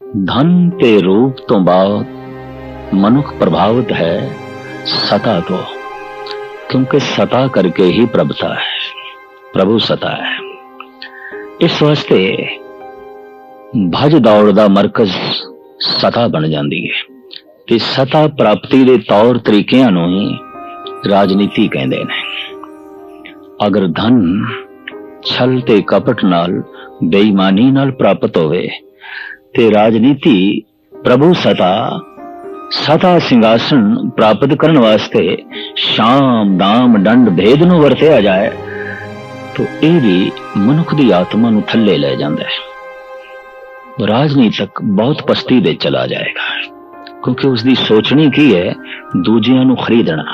ਧਨ ਤੇ ਰੂਪ ਤੋਂ ਬਾਅਦ ਮਨੁੱਖ ਪ੍ਰਭਾਵਿਤ ਹੈ ਸਤਾ ਤੋਂ, ਕਿਉਂਕਿ ਸਤਾ ਕਰਕੇ ਹੀ ਪ੍ਰਭਤਾ ਹੈ, ਪ੍ਰਭੂ ਸਤਾ ਹੈ। ਇਸ ਵਾਸਤੇ ਭਜ ਦੌੜ ਦਾ ਮਰਕਜ਼ ਸਤਾ ਬਣ ਜਾਂਦੀ ਹੈ। ਤੇ ਸਤਾ ਪ੍ਰਾਪਤੀ ਦੇ ਤੌਰ ਤਰੀਕਿਆਂ ਨੂੰ ਹੀ ਰਾਜਨੀਤੀ ਕਹਿੰਦੇ ਨੇ। ਅਗਰ ਧਨ ਛਲ ਤੇ ਕਪਟ ਨਾਲ ਬੇਈਮਾਨੀ ਨਾਲ ਪ੍ਰਾਪਤ ਹੋਵੇ ਤੇ ਰਾਜਨੀਤੀ ਪ੍ਰਭੂ ਸਤਾ ਸਤਾ ਸਿੰਘਾਸਨ ਪ੍ਰਾਪਤ ਕਰਨ ਵਾਸਤੇ ਸ਼ਾਮ, ਦਾਮ ਦੰਡ ਭੇਦ ਨੂੰ ਵਰਤਿਆ ਜਾਏ, ਤਾਂ ਇਹ ਵੀ ਮਨੁੱਖ ਦੀ ਆਤਮਾ ਨੂੰ ਥੱਲੇ ਲੈ ਜਾਂਦਾ ਹੈ। ਰਾਜਨੀਤਕ ਬਹੁਤ ਪਸਤੀ ਦੇ ਚਲਾ ਜਾਏਗਾ, ਕਿਉਂਕਿ ਉਸ ਦੀ ਸੋਚਣੀ ਕੀ ਹੈ? ਦੂਜਿਆਂ ਨੂੰ ਖਰੀਦਣਾ,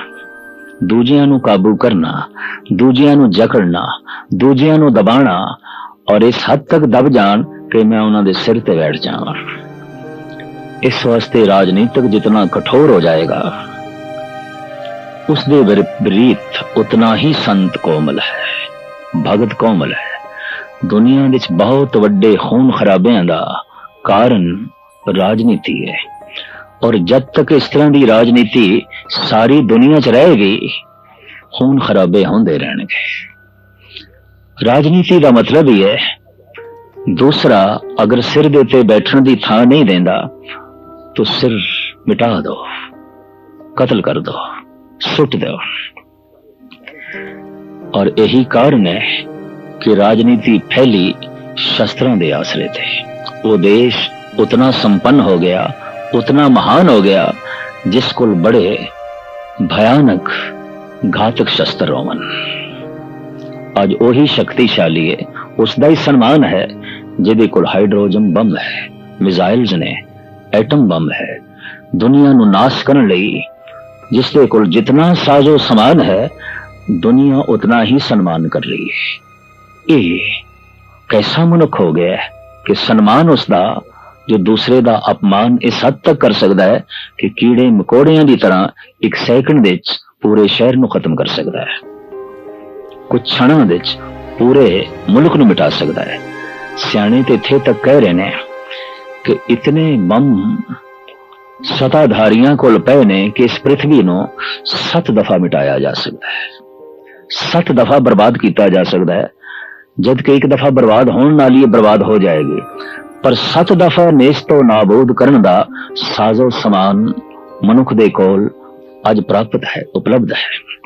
ਦੂਜਿਆਂ ਨੂੰ ਕਾਬੂ ਕਰਨਾ, ਦੂਜਿਆਂ ਨੂੰ ਜਕੜਨਾ, ਦੂਜਿਆਂ ਨੂੰ ਦਬਾਣਾ ਔਰ ਇਸ ਹੱਦ ਤੱਕ ਦਬ ਜਾਣ ਕਿ ਮੈਂ ਉਹਨਾਂ ਦੇ ਸਿਰ ਤੇ ਬੈਠ ਜਾਵਾਂ। ਇਸ ਵਾਸਤੇ ਰਾਜਨੀਤਿਕ ਜਿਤਨਾ ਕਠੋਰ ਹੋ ਜਾਏਗਾ ਉਸ ਦੇ ਵਿਪਰੀਤ ਉਤਨਾ ਹੀ ਸੰਤ ਕੋਮਲ ਹੈ, ਭਗਤ ਕੋਮਲ ਹੈ। ਦੁਨੀਆ ਵਿੱਚ ਬਹੁਤ ਵੱਡੇ ਖੂਨ ਖਰਾਬਿਆਂ ਦਾ ਕਾਰਨ ਰਾਜਨੀਤੀ ਹੈ। ਔਰ ਜਦ ਤੱਕ ਇਸ ਤਰ੍ਹਾਂ ਦੀ ਰਾਜਨੀਤੀ ਸਾਰੀ ਦੁਨੀਆ 'ਚ ਰਹੇਗੀ, ਖੂਨ ਖਰਾਬੇ ਹੁੰਦੇ ਰਹਿਣਗੇ। ਰਾਜਨੀਤੀ ਦਾ ਮਤਲਬ ਇਹ ਹੈ ਦੂਸਰਾ, ਅਗਰ ਸਿਰ ਦੇ ਉੱਤੇ ਬੈਠਣ ਦੀ ਥਾਂ ਨਹੀਂ ਦਿੰਦਾ, ਤਾਂ ਸਿਰ ਮਿਟਾ ਦੋ, ਕਤਲ ਕਰ ਦੋ, ਸੁੱਟ ਦਿਓ ਔਰ ਇਹੀ ਕਾਰਨ ਹੈ ਕਿ ਰਾਜਨੀਤੀ ਫੈਲੀ ਸ਼ਸਤਰਾਂ ਦੇ ਆਸਰੇ ਤੇ। ਉਹ ਦੇਸ਼ ਉਤਨਾ ਸੰਪੰਨ ਹੋ ਗਿਆ, ਉਤਨਾ ਮਹਾਨ ਹੋ ਗਿਆ, ਜਿਸ ਕੋਲ ਬੜੇ ਭਿਆਨਕ ਘਾਤਕ ਸ਼ਸਤਰ ਹੋਵਨ। ਅੱਜ ਉਹੀ ਸ਼ਕਤੀਸ਼ਾਲੀ ਹੈ ਉਸ ਦਾ ਹੀ ਸਨਮਾਨ ਹੈ ਜਿਹਦੇ ਕੋਲ ਹਾਈਡਰੋਜਨ ਬੰਬ ਹੈ ਮਿਜ਼ਾਈਲਸ ਨੇ, ਐਟਮ ਬੰਬ ਹੈ, ਦੁਨੀਆ ਨੂੰ ਨਾਸ਼ ਕਰਨ ਲਈ ਜਿਸ ਦੇ ਕੋਲ ਜਿਤਨਾ ਸਾਜ਼ੋ ਸਮਾਨ ਹੈ, ਦੁਨੀਆ ਉਤਨਾ ਹੀ ਸਨਮਾਨ ਕਰ ਰਹੀ ਹੈ। ਇਹ ਕੈਸਾ ਮਨੁੱਖ ਹੋ ਗਿਆ ਕਿ ਸਨਮਾਨ ਉਸ ਦਾ ਜੋ ਦੂਸਰੇ ਦਾ ਅਪਮਾਨ ਇਸ ਹੱਦ ਤੱਕ ਕਰ ਸਕਦਾ ਹੈ ਕਿ ਕੀੜੇ ਮਕੌੜਿਆਂ ਦੀ ਤਰ੍ਹਾਂ ਇੱਕ ਸੈਕਿੰਡ ਵਿੱਚ ਪੂਰੇ ਸ਼ਹਿਰ ਨੂੰ ਖਤਮ ਕਰ ਸਕਦਾ ਹੈ। ਕੁਝ ਛਣਾਂ ਵਿੱਚ ਪੂਰੇ ਮੁਲਕ ਨੂੰ ਮਿਟਾ ਸਕਦਾ ਹੈ। ਸਿਆਣੇ ਤੇ ਇੱਥੇ ਤੱਕ ਕਹਿ ਰਹੇ ਨੇ ਕਿ ਇਤਨੇ ਮਮ ਸਤਾਧਾਰੀਆਂ ਕੋਲ ਪਏ ਨੇ ਕਿ ਇਸ ਪ੍ਰithvi ਨੂੰ ਸੱਤ ਦਫਾ ਮਿਟਾਇਆ ਜਾ ਸਕਦਾ ਹੈ। ਸੱਤ ਦਫਾ ਬਰਬਾਦ ਕੀਤਾ ਜਾ ਸਕਦਾ ਹੈ। ਜਦ ਕਿ ਇੱਕ ਦਫਾ ਬਰਬਾਦ ਹੋਣ ਨਾਲ ਹੀ ਬਰਬਾਦ ਹੋ ਜਾਏਗੀ। ਪਰ ਸੱਤ ਦਫਾ ਨੇਸ ਤੋਂ ਨਾਬੂਦ ਕਰਨ ਦਾ ਸਾਜ਼ੋ ਸਮਾਨ ਮਨੁੱਖ ਦੇ ਕੋਲ ਅੱਜ ਪ੍ਰਾਪਤ ਹੈ, ਉਪਲਬਧ ਹੈ।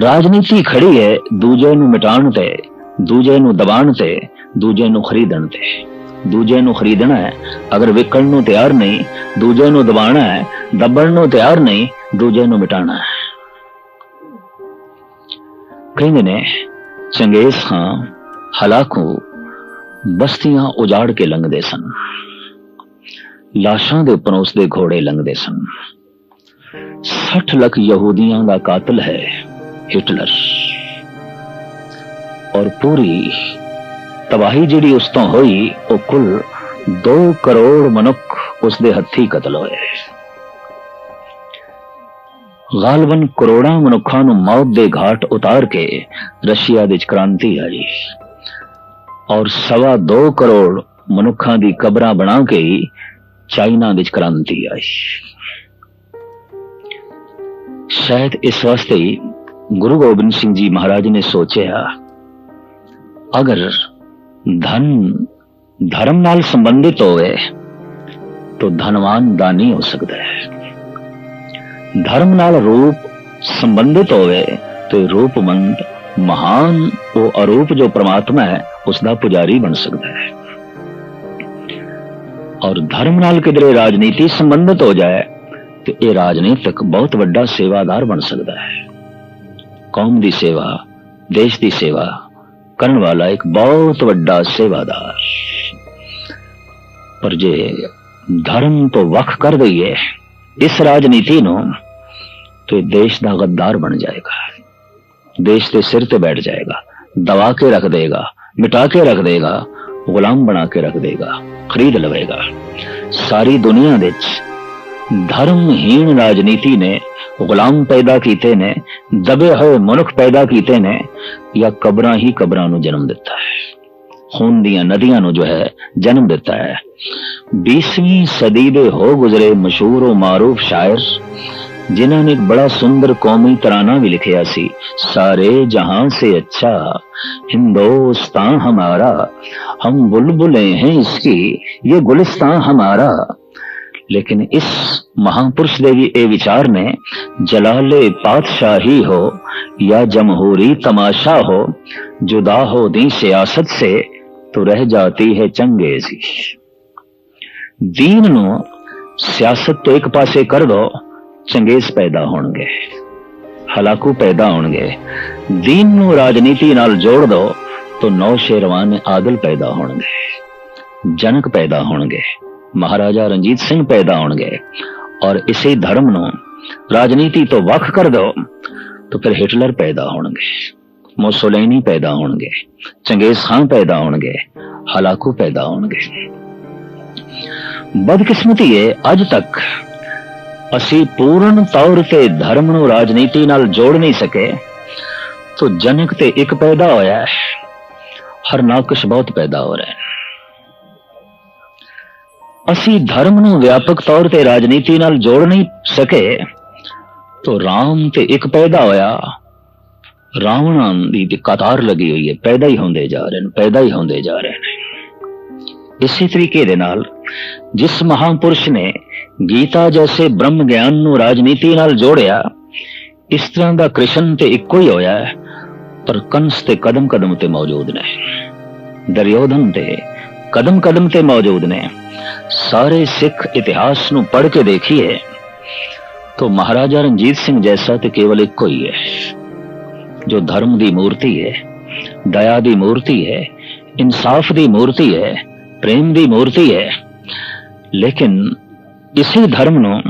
ਰਾਜਨੀਤੀ ਖੜੀ ਹੈ ਦੂਜੇ ਨੂੰ ਮਿਟਾਉਣ ਤੇ, ਦੂਜੇ ਨੂੰ ਦਬਾਉਣ ਤੇ ਦੂਜੇ ਨੂੰ ਖਰੀਦਣ ਤੇ। ਦੂਜੇ ਨੂੰ ਖਰੀਦਣਾ ਹੈ, ਅਗਰ ਵਿਕਣ ਨੂੰ ਤਿਆਰ ਨਹੀਂ, ਦੂਜੇ ਨੂੰ ਦਬਾਉਣਾ ਹੈ, ਦੱਬਣ ਨੂੰ ਤਿਆਰ ਨਹੀਂ, ਦੂਜੇ ਨੂੰ ਮਿਟਾਉਣਾ ਹੈ। ਕਹਿੰਦੇ ਨੇ, ਚੰਗੇਜ਼ ਖਾਨ ਹਲਾਕੂ ਬਸਤੀਆਂ ਉਜਾੜ ਕੇ ਲੰਘਦੇ ਸਨ। ਲਾਸ਼ਾਂ ਦੇ ਉੱਪਰ ਉਸ ਘੋੜੇ ਲੰਘਦੇ ਸਨ। 60 ਲੱਖ ਯਹੂਦੀਆਂ ਦਾ ਕਾਤਲ ਹੈ ਹਿਟਲਰ। ਔਰ ਪੂਰੀ ਤਬਾਹੀ ਜਿਹੜੀ ਉਸ ਤੋਂ ਹੋਈ, ਉਹ ਕੁੱਲ 2 ਕਰੋੜ ਮਨੁੱਖ ਉਸ ਦੇ ਹੱਥੀ ਕਤਲ ਹੋਏ। ਗਾਲਬਨ ਕਰੋੜਾਂ ਮਨੁੱਖਾਂ ਨੂੰ ਮੌਤ ਦੇ ਘਾਟ ਉਤਾਰ ਕੇ ਰਸ਼ੀਆ ਵਿੱਚ ਕ੍ਰਾਂਤੀ ਆਈ ਔਰ ਸਵਾ 2 ਕਰੋੜ ਮਨੁੱਖਾਂ ਦੀ ਕਬਰਾਂ ਬਣਾ ਕੇ ਚਾਈਨਾ ਵਿੱਚ ਕ੍ਰਾਂਤੀ ਆਈ। ਸ਼ਾਇਦ ਇਸ ਵਾਸਤੇ ਗੁਰੂ ਗੋਬਿੰਦ ਸਿੰਘ ਜੀ ਮਹਾਰਾਜ ਨੇ ਸੋਚਿਆ, ਅਗਰ ਧਨ ਧਰਮ ਨਾਲ ਸੰਬੰਧਿਤ ਹੋਵੇ, ਤਾਂ ਧਨਵਾਨ ਦਾਨੀ ਹੋ ਸਕਦਾ ਹੈ। ਧਰਮ ਨਾਲ ਰੂਪ ਸੰਬੰਧਿਤ ਹੋਵੇ, ਤੇ ਰੂਪਮੰਦ, ਮਹਾਨ ਉਹ ਅਰੂਪ ਜੋ ਪ੍ਰਮਾਤਮਾ ਹੈ ਉਸ ਦਾ ਪੁਜਾਰੀ ਬਣ ਸਕਦਾ ਹੈ। ਔਰ ਧਰਮ ਨਾਲ ਕਿਧਰੇ ਰਾਜਨੀਤੀ ਸੰਬੰਧਿਤ ਹੋ ਜਾਏ, ਤੇ ਇਹ ਰਾਜਨੀਤਿਕ ਬਹੁਤ ਵੱਡਾ ਸੇਵਾਦਾਰ ਬਣ ਸਕਦਾ ਹੈ। ਕੌਮ ਦੀ ਸੇਵਾ, ਦੇਸ਼ ਦੀ ਸੇਵਾ ਕਰਨ ਵਾਲਾ ਇੱਕ ਬਹੁਤ ਵੱਡਾ ਸੇਵਾਦਾਰ। ਪਰ ਜੇ ਧਰਮ ਤੋਂ ਵੱਖ ਕਰ ਦਈਏ, ਇਸ ਰਾਜਨੀਤੀ ਨੂੰ, ਤੇ ਦੇਸ਼ ਦਾ ਗੱਦਾਰ ਬਣ ਜਾਏਗਾ। ਦੇਸ਼ ਦੇ ਸਿਰ ਤੇ ਬੈਠ ਜਾਏਗਾ, ਦਬਾ ਕੇ ਰੱਖ ਦੇਗਾ, ਮਿਟਾ ਕੇ ਰੱਖ ਦੇਗਾ, ਗੁਲਾਮ ਬਣਾ ਕੇ ਰੱਖ ਦੇਗਾ, ਖਰੀਦ ਲਵੇਗਾ। ਸਾਰੀ ਦੁਨੀਆ ਵਿੱਚ ਧਰਮਹੀਣ ਰਾਜਨੀਤੀ ਨੇ ਗੁਲਾਮ ਪੈਦਾ ਕੀਤੇ ਨੇ ਦਬੇ ਹੋਏ ਮਨੁੱਖ ਪੈਦਾ ਕੀਤੇ ਨੇ ਜਾਂ ਕਬਰਾਂ ਹੀ ਕਬਰਾਂ ਨੂੰ ਜਨਮ ਦਿੱਤਾ ਹੈ ਖੂਨ ਦੀਆਂ ਨਦੀਆਂ ਨੂੰ ਜੋ ਹੈ ਜਨਮ ਦਿੱਤਾ ਹੈ 20ਵੀਂ ਸਦੀ ਦੇ ਹੋ ਗੁਜ਼ਰੇ ਮਸ਼ਹੂਰ ਉਹ ਮਾਰੂਫ ਸ਼ਾਇਰ ਜਿਨ੍ਹਾਂ ਨੇ ਇੱਕ ਬੜਾ ਸੁੰਦਰ ਕੌਮੀ ਤਰਾਨਾ ਵੀ ਲਿਖਿਆ ਸੀ ਸਾਰੇ ਜਹਾं से अच्छा हिंदुस्तान हमारा हम बुलबुलें हैं इसकी ये गुलिस्तान हमारा ਲੇਕਿਨ ਇਸ ਮਹਾਪੁਰਸ਼ ਦੇ ਵੀ ਇਹ ਵਿਚਾਰ ਨੇ, ਜਲਾਲੇ ਪਾਤਸ਼ਾਹੀ ਹੋ ਜਾਂ ਜਮਹੂਰੀ ਤਮਾਸ਼ਾ ਹੋ, ਜੁਦਾ ਹੋ ਦੀ ਸਿਆਸਤ ਸੇ ਤੋ ਰਹਿ ਜਾਤੀ ਹੈ ਚੰਗੇਜ਼ੀ ਦੀਨ ਨੂੰ ਸਿਆਸਤ ਤੋਂ ਇੱਕ ਪਾਸੇ ਕਰ ਦੋ ਚੰਗੇਜ਼ ਪੈਦਾ ਹੋਣਗੇ, ਹਲਾਕੂ ਪੈਦਾ ਹੋਣਗੇ। ਦੀਨ ਨੂੰ ਰਾਜਨੀਤੀ ਨਾਲ ਜੋੜ ਦੋ, ਤੋ ਨੌ ਸ਼ੇਰਵਾਨ ਆਦਲ ਪੈਦਾ ਹੋਣਗੇ, ਜਨਕ ਪੈਦਾ ਹੋਣਗੇ। ਮਹਾਰਾਜਾ ਰਣਜੀਤ ਸਿੰਘ ਪੈਦਾ ਹੋਣਗੇ ਔਰ ਇਸੇ ਧਰਮ ਨੂੰ ਰਾਜਨੀਤੀ ਤੋਂ ਵੱਖ ਕਰ ਦਿਓ, ਤਾਂ ਫਿਰ ਹਿਟਲਰ ਪੈਦਾ ਹੋਣਗੇ ਮੋਸੋਲੇਨੀ ਪੈਦਾ ਹੋਣਗੇ ਚੰਗੇਜ਼ ਖਾਨ ਪੈਦਾ ਹੋਣਗੇ ਹਲਾਕੂ ਪੈਦਾ ਹੋਣਗੇ। ਬਦਕਿਸਮਤੀ ਹੈ ਅੱਜ ਤੱਕ ਅਸੀਂ ਪੂਰਨ ਤੌਰ ਤੇ ਧਰਮ ਨੂੰ ਰਾਜਨੀਤੀ ਨਾਲ ਜੋੜ ਨਹੀਂ ਸਕੇ, ਤੋ ਜਨਕ ਤੇ ਇੱਕ ਪੈਦਾ ਹੋਇਆ ਹੈ ਹਰ ਨਾਕਸ਼ ਬਹੁਤ ਪੈਦਾ ਹੋ ਰਿਹਾ ਹੈ ਅਸੀਂ ਧਰਮ ਨੂੰ ਵਿਆਪਕ ਤੌਰ ਤੇ ਰਾਜਨੀਤੀ ਨਾਲ ਜੋੜ ਨਹੀਂ ਸਕੇ तो ਰਾਮ ਤੇ ਇੱਕ ਪੈਦਾ ਹੋਇਆ। ਰਾਵਣਾਂ ਦੀ ਕਤਾਰ ਲੱਗੀ ਹੋਈ ਹੈ, ਪੈਦਾ ਹੀ ਹੁੰਦੇ ਜਾ ਰਹੇ ਨੇ, ਪੈਦਾ ਹੀ ਹੁੰਦੇ ਜਾ ਰਹੇ ਨੇ। ਇਸੇ ਤਰੀਕੇ ਦੇ ਨਾਲ ਜਿਸ ਮਹਾਪੁਰਸ਼ ਨੇ ਗੀਤਾ ਜੈਸੇ ਬ੍ਰਹਮ ਗਿਆਨ ਨੂੰ ਰਾਜਨੀਤੀ ਨਾਲ ਜੋੜਿਆ, ਇਸ ਤਰ੍ਹਾਂ ਦਾ ਕ੍ਰਿਸ਼ਨ ਤੇ ਇੱਕੋ ਹੀ ਹੋਇਆ ਪਰ ਕੰਸ ਤੇ ਕਦਮ ਕਦਮ ਤੇ ਮੌਜੂਦ ਨੇ। ਦਰਯੋਧਨ ਤੇ ਕਦਮ-ਕਦਮ ਤੇ ਮੌਜੂਦ ਨੇ। ਸਾਰੇ ਸਿੱਖ ਇਤਿਹਾਸ ਨੂੰ ਪੜ੍ਹ ਕੇ ਦੇਖੀਏ, ਤਾਂ ਮਹਾਰਾਜਾ ਰਣਜੀਤ ਸਿੰਘ ਜੈਸਾ ਤੇ ਕੇਵਲ ਇੱਕੋ ਹੀ ਹੈ। ਜੋ ਧਰਮ ਦੀ ਮੂਰਤੀ ਹੈ, ਦਇਆ ਦੀ ਮੂਰਤੀ ਹੈ, ਇਨਸਾਫ ਦੀ ਮੂਰਤੀ ਹੈ, ਪ੍ਰੇਮ ਦੀ ਮੂਰਤੀ ਹੈ, ਲੇਕਿਨ ਇਸੇ ਧਰਮ ਨੂੰ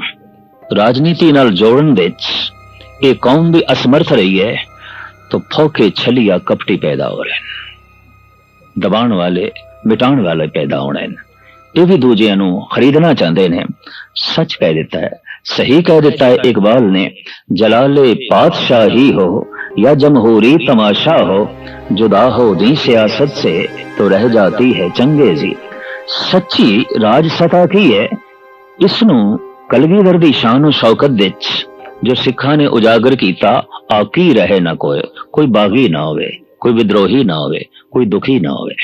ਰਾਜਨੀਤੀ ਨਾਲ ਜੋੜਨ ਵਿੱਚ ਇਹ ਕੌਮ ਵੀ ਅਸਮਰਥ ਰਹੀ ਹੈ, ਤਾਂ ਫੋਕੇ ਛਲੀਆ ਕਪਟੀ ਪੈਦਾ ਹੋ ਰਹੇ ਦਬਾਣ ਵਾਲੇ ਮਿਟਾਉਣ ਵਾਲੇ ਪੈਦਾ ਹੋਣੇ ਨੇ ਇਹ ਵੀ ਦੂਜਿਆਂ ਨੂੰ ਖਰੀਦਣਾ ਚਾਹੁੰਦੇ ਨੇ ਸੱਚ ਕਹਿ ਦਿੱਤਾ ਹੈ सही कह देता है इकबाल ने जलाले पातशाही हो या जमहूरी तमाशा हो जुदा हो दी सियासत से तो रह जाती है चंगेजी ਸੱਚੀ ਰਾਜ ਸਤਾ ਕੀ ਹੈ ਇਸ ਨੂੰ ਕਲਗੀਧਰ ਦੀ ਸ਼ਾਨ ਸ਼ੌਕਤ ਵਿੱਚ ਜੋ ਸਿੱਖਾਂ ਨੇ ਉਜਾਗਰ ਕੀਤਾ ਆਕੀ ਰਹੇ ਨਾ ਕੋਈ ਕੋਈ ਬਾਗੀ ਨਾ ਹੋਵੇ ਕੋਈ ਵਿਦਰੋਹੀ ਨਾ ਹੋਵੇ ਕੋਈ ਦੁਖੀ ਨਾ ਹੋਵੇ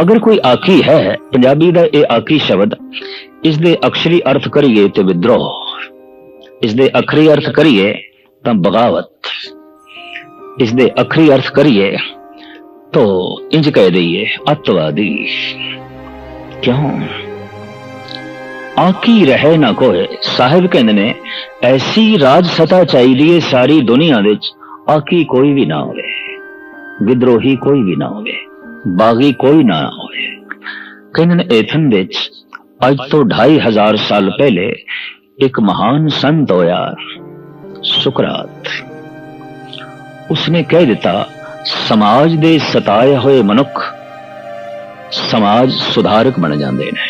ਅਗਰ ਕੋਈ ਆਕੀ ਹੈ ਪੰਜਾਬੀ ਦਾ ਇਹ ਆਕੀ ਸ਼ਬਦ ਇਸ ਦੇ ਅਕਸ਼ਰੀ ਅਰਥ ਕਰੀਏ ਤੇ ਵਿਦਰੋਹ ਇਸ ਦੇ ਅਖਰੀ ਅਰਥ ਕਰੀਏ ਤਾਂ ਬਗਾਵਤ ਇਸ ਦੇ ਅਖਰੀ ਅਰਥ ਕਰੀਏ तो इंज कह दइए अतवादी क्यों ਆਕੀ ਰਹੇ ਨਾ ਕੋਏ ਸਾਹਿਬ ਕਹਿੰਦੇ ਨੇ ਐਸੀ ਰਾਜ ਸਤਾ ਚਾਹੀਦੀ ਹੈ ਸਾਰੀ ਦੁਨੀਆ ਵਿੱਚ ਆਕੀ ਕੋਈ ਵੀ ਨਾ ਹੋਵੇ ਵਿਦਰੋਹੀ ਕੋਈ ਵੀ ਨਾ ਹੋਵੇ ਬਾਗੀ ਕੋਈ ਨਾ ਹੋਏ ਕਹਿੰਦੇ ਨੇ, ਏਥਨ ਵਿੱਚ ਅੱਜ ਤੋਂ 2500 ਸਾਲ ਪਹਿਲੇ ਇੱਕ ਮਹਾਨ ਸੰਤ ਹੋਇਆ ਸੁਕਰਾਤ। ਉਸਨੇ ਕਹਿ ਦਿੱਤਾ, ਸਮਾਜ ਦੇ ਸਤਾਏ ਹੋਏ ਮਨੁੱਖ ਸਮਾਜ ਸੁਧਾਰਕ ਬਣ ਜਾਂਦੇ ਨੇ।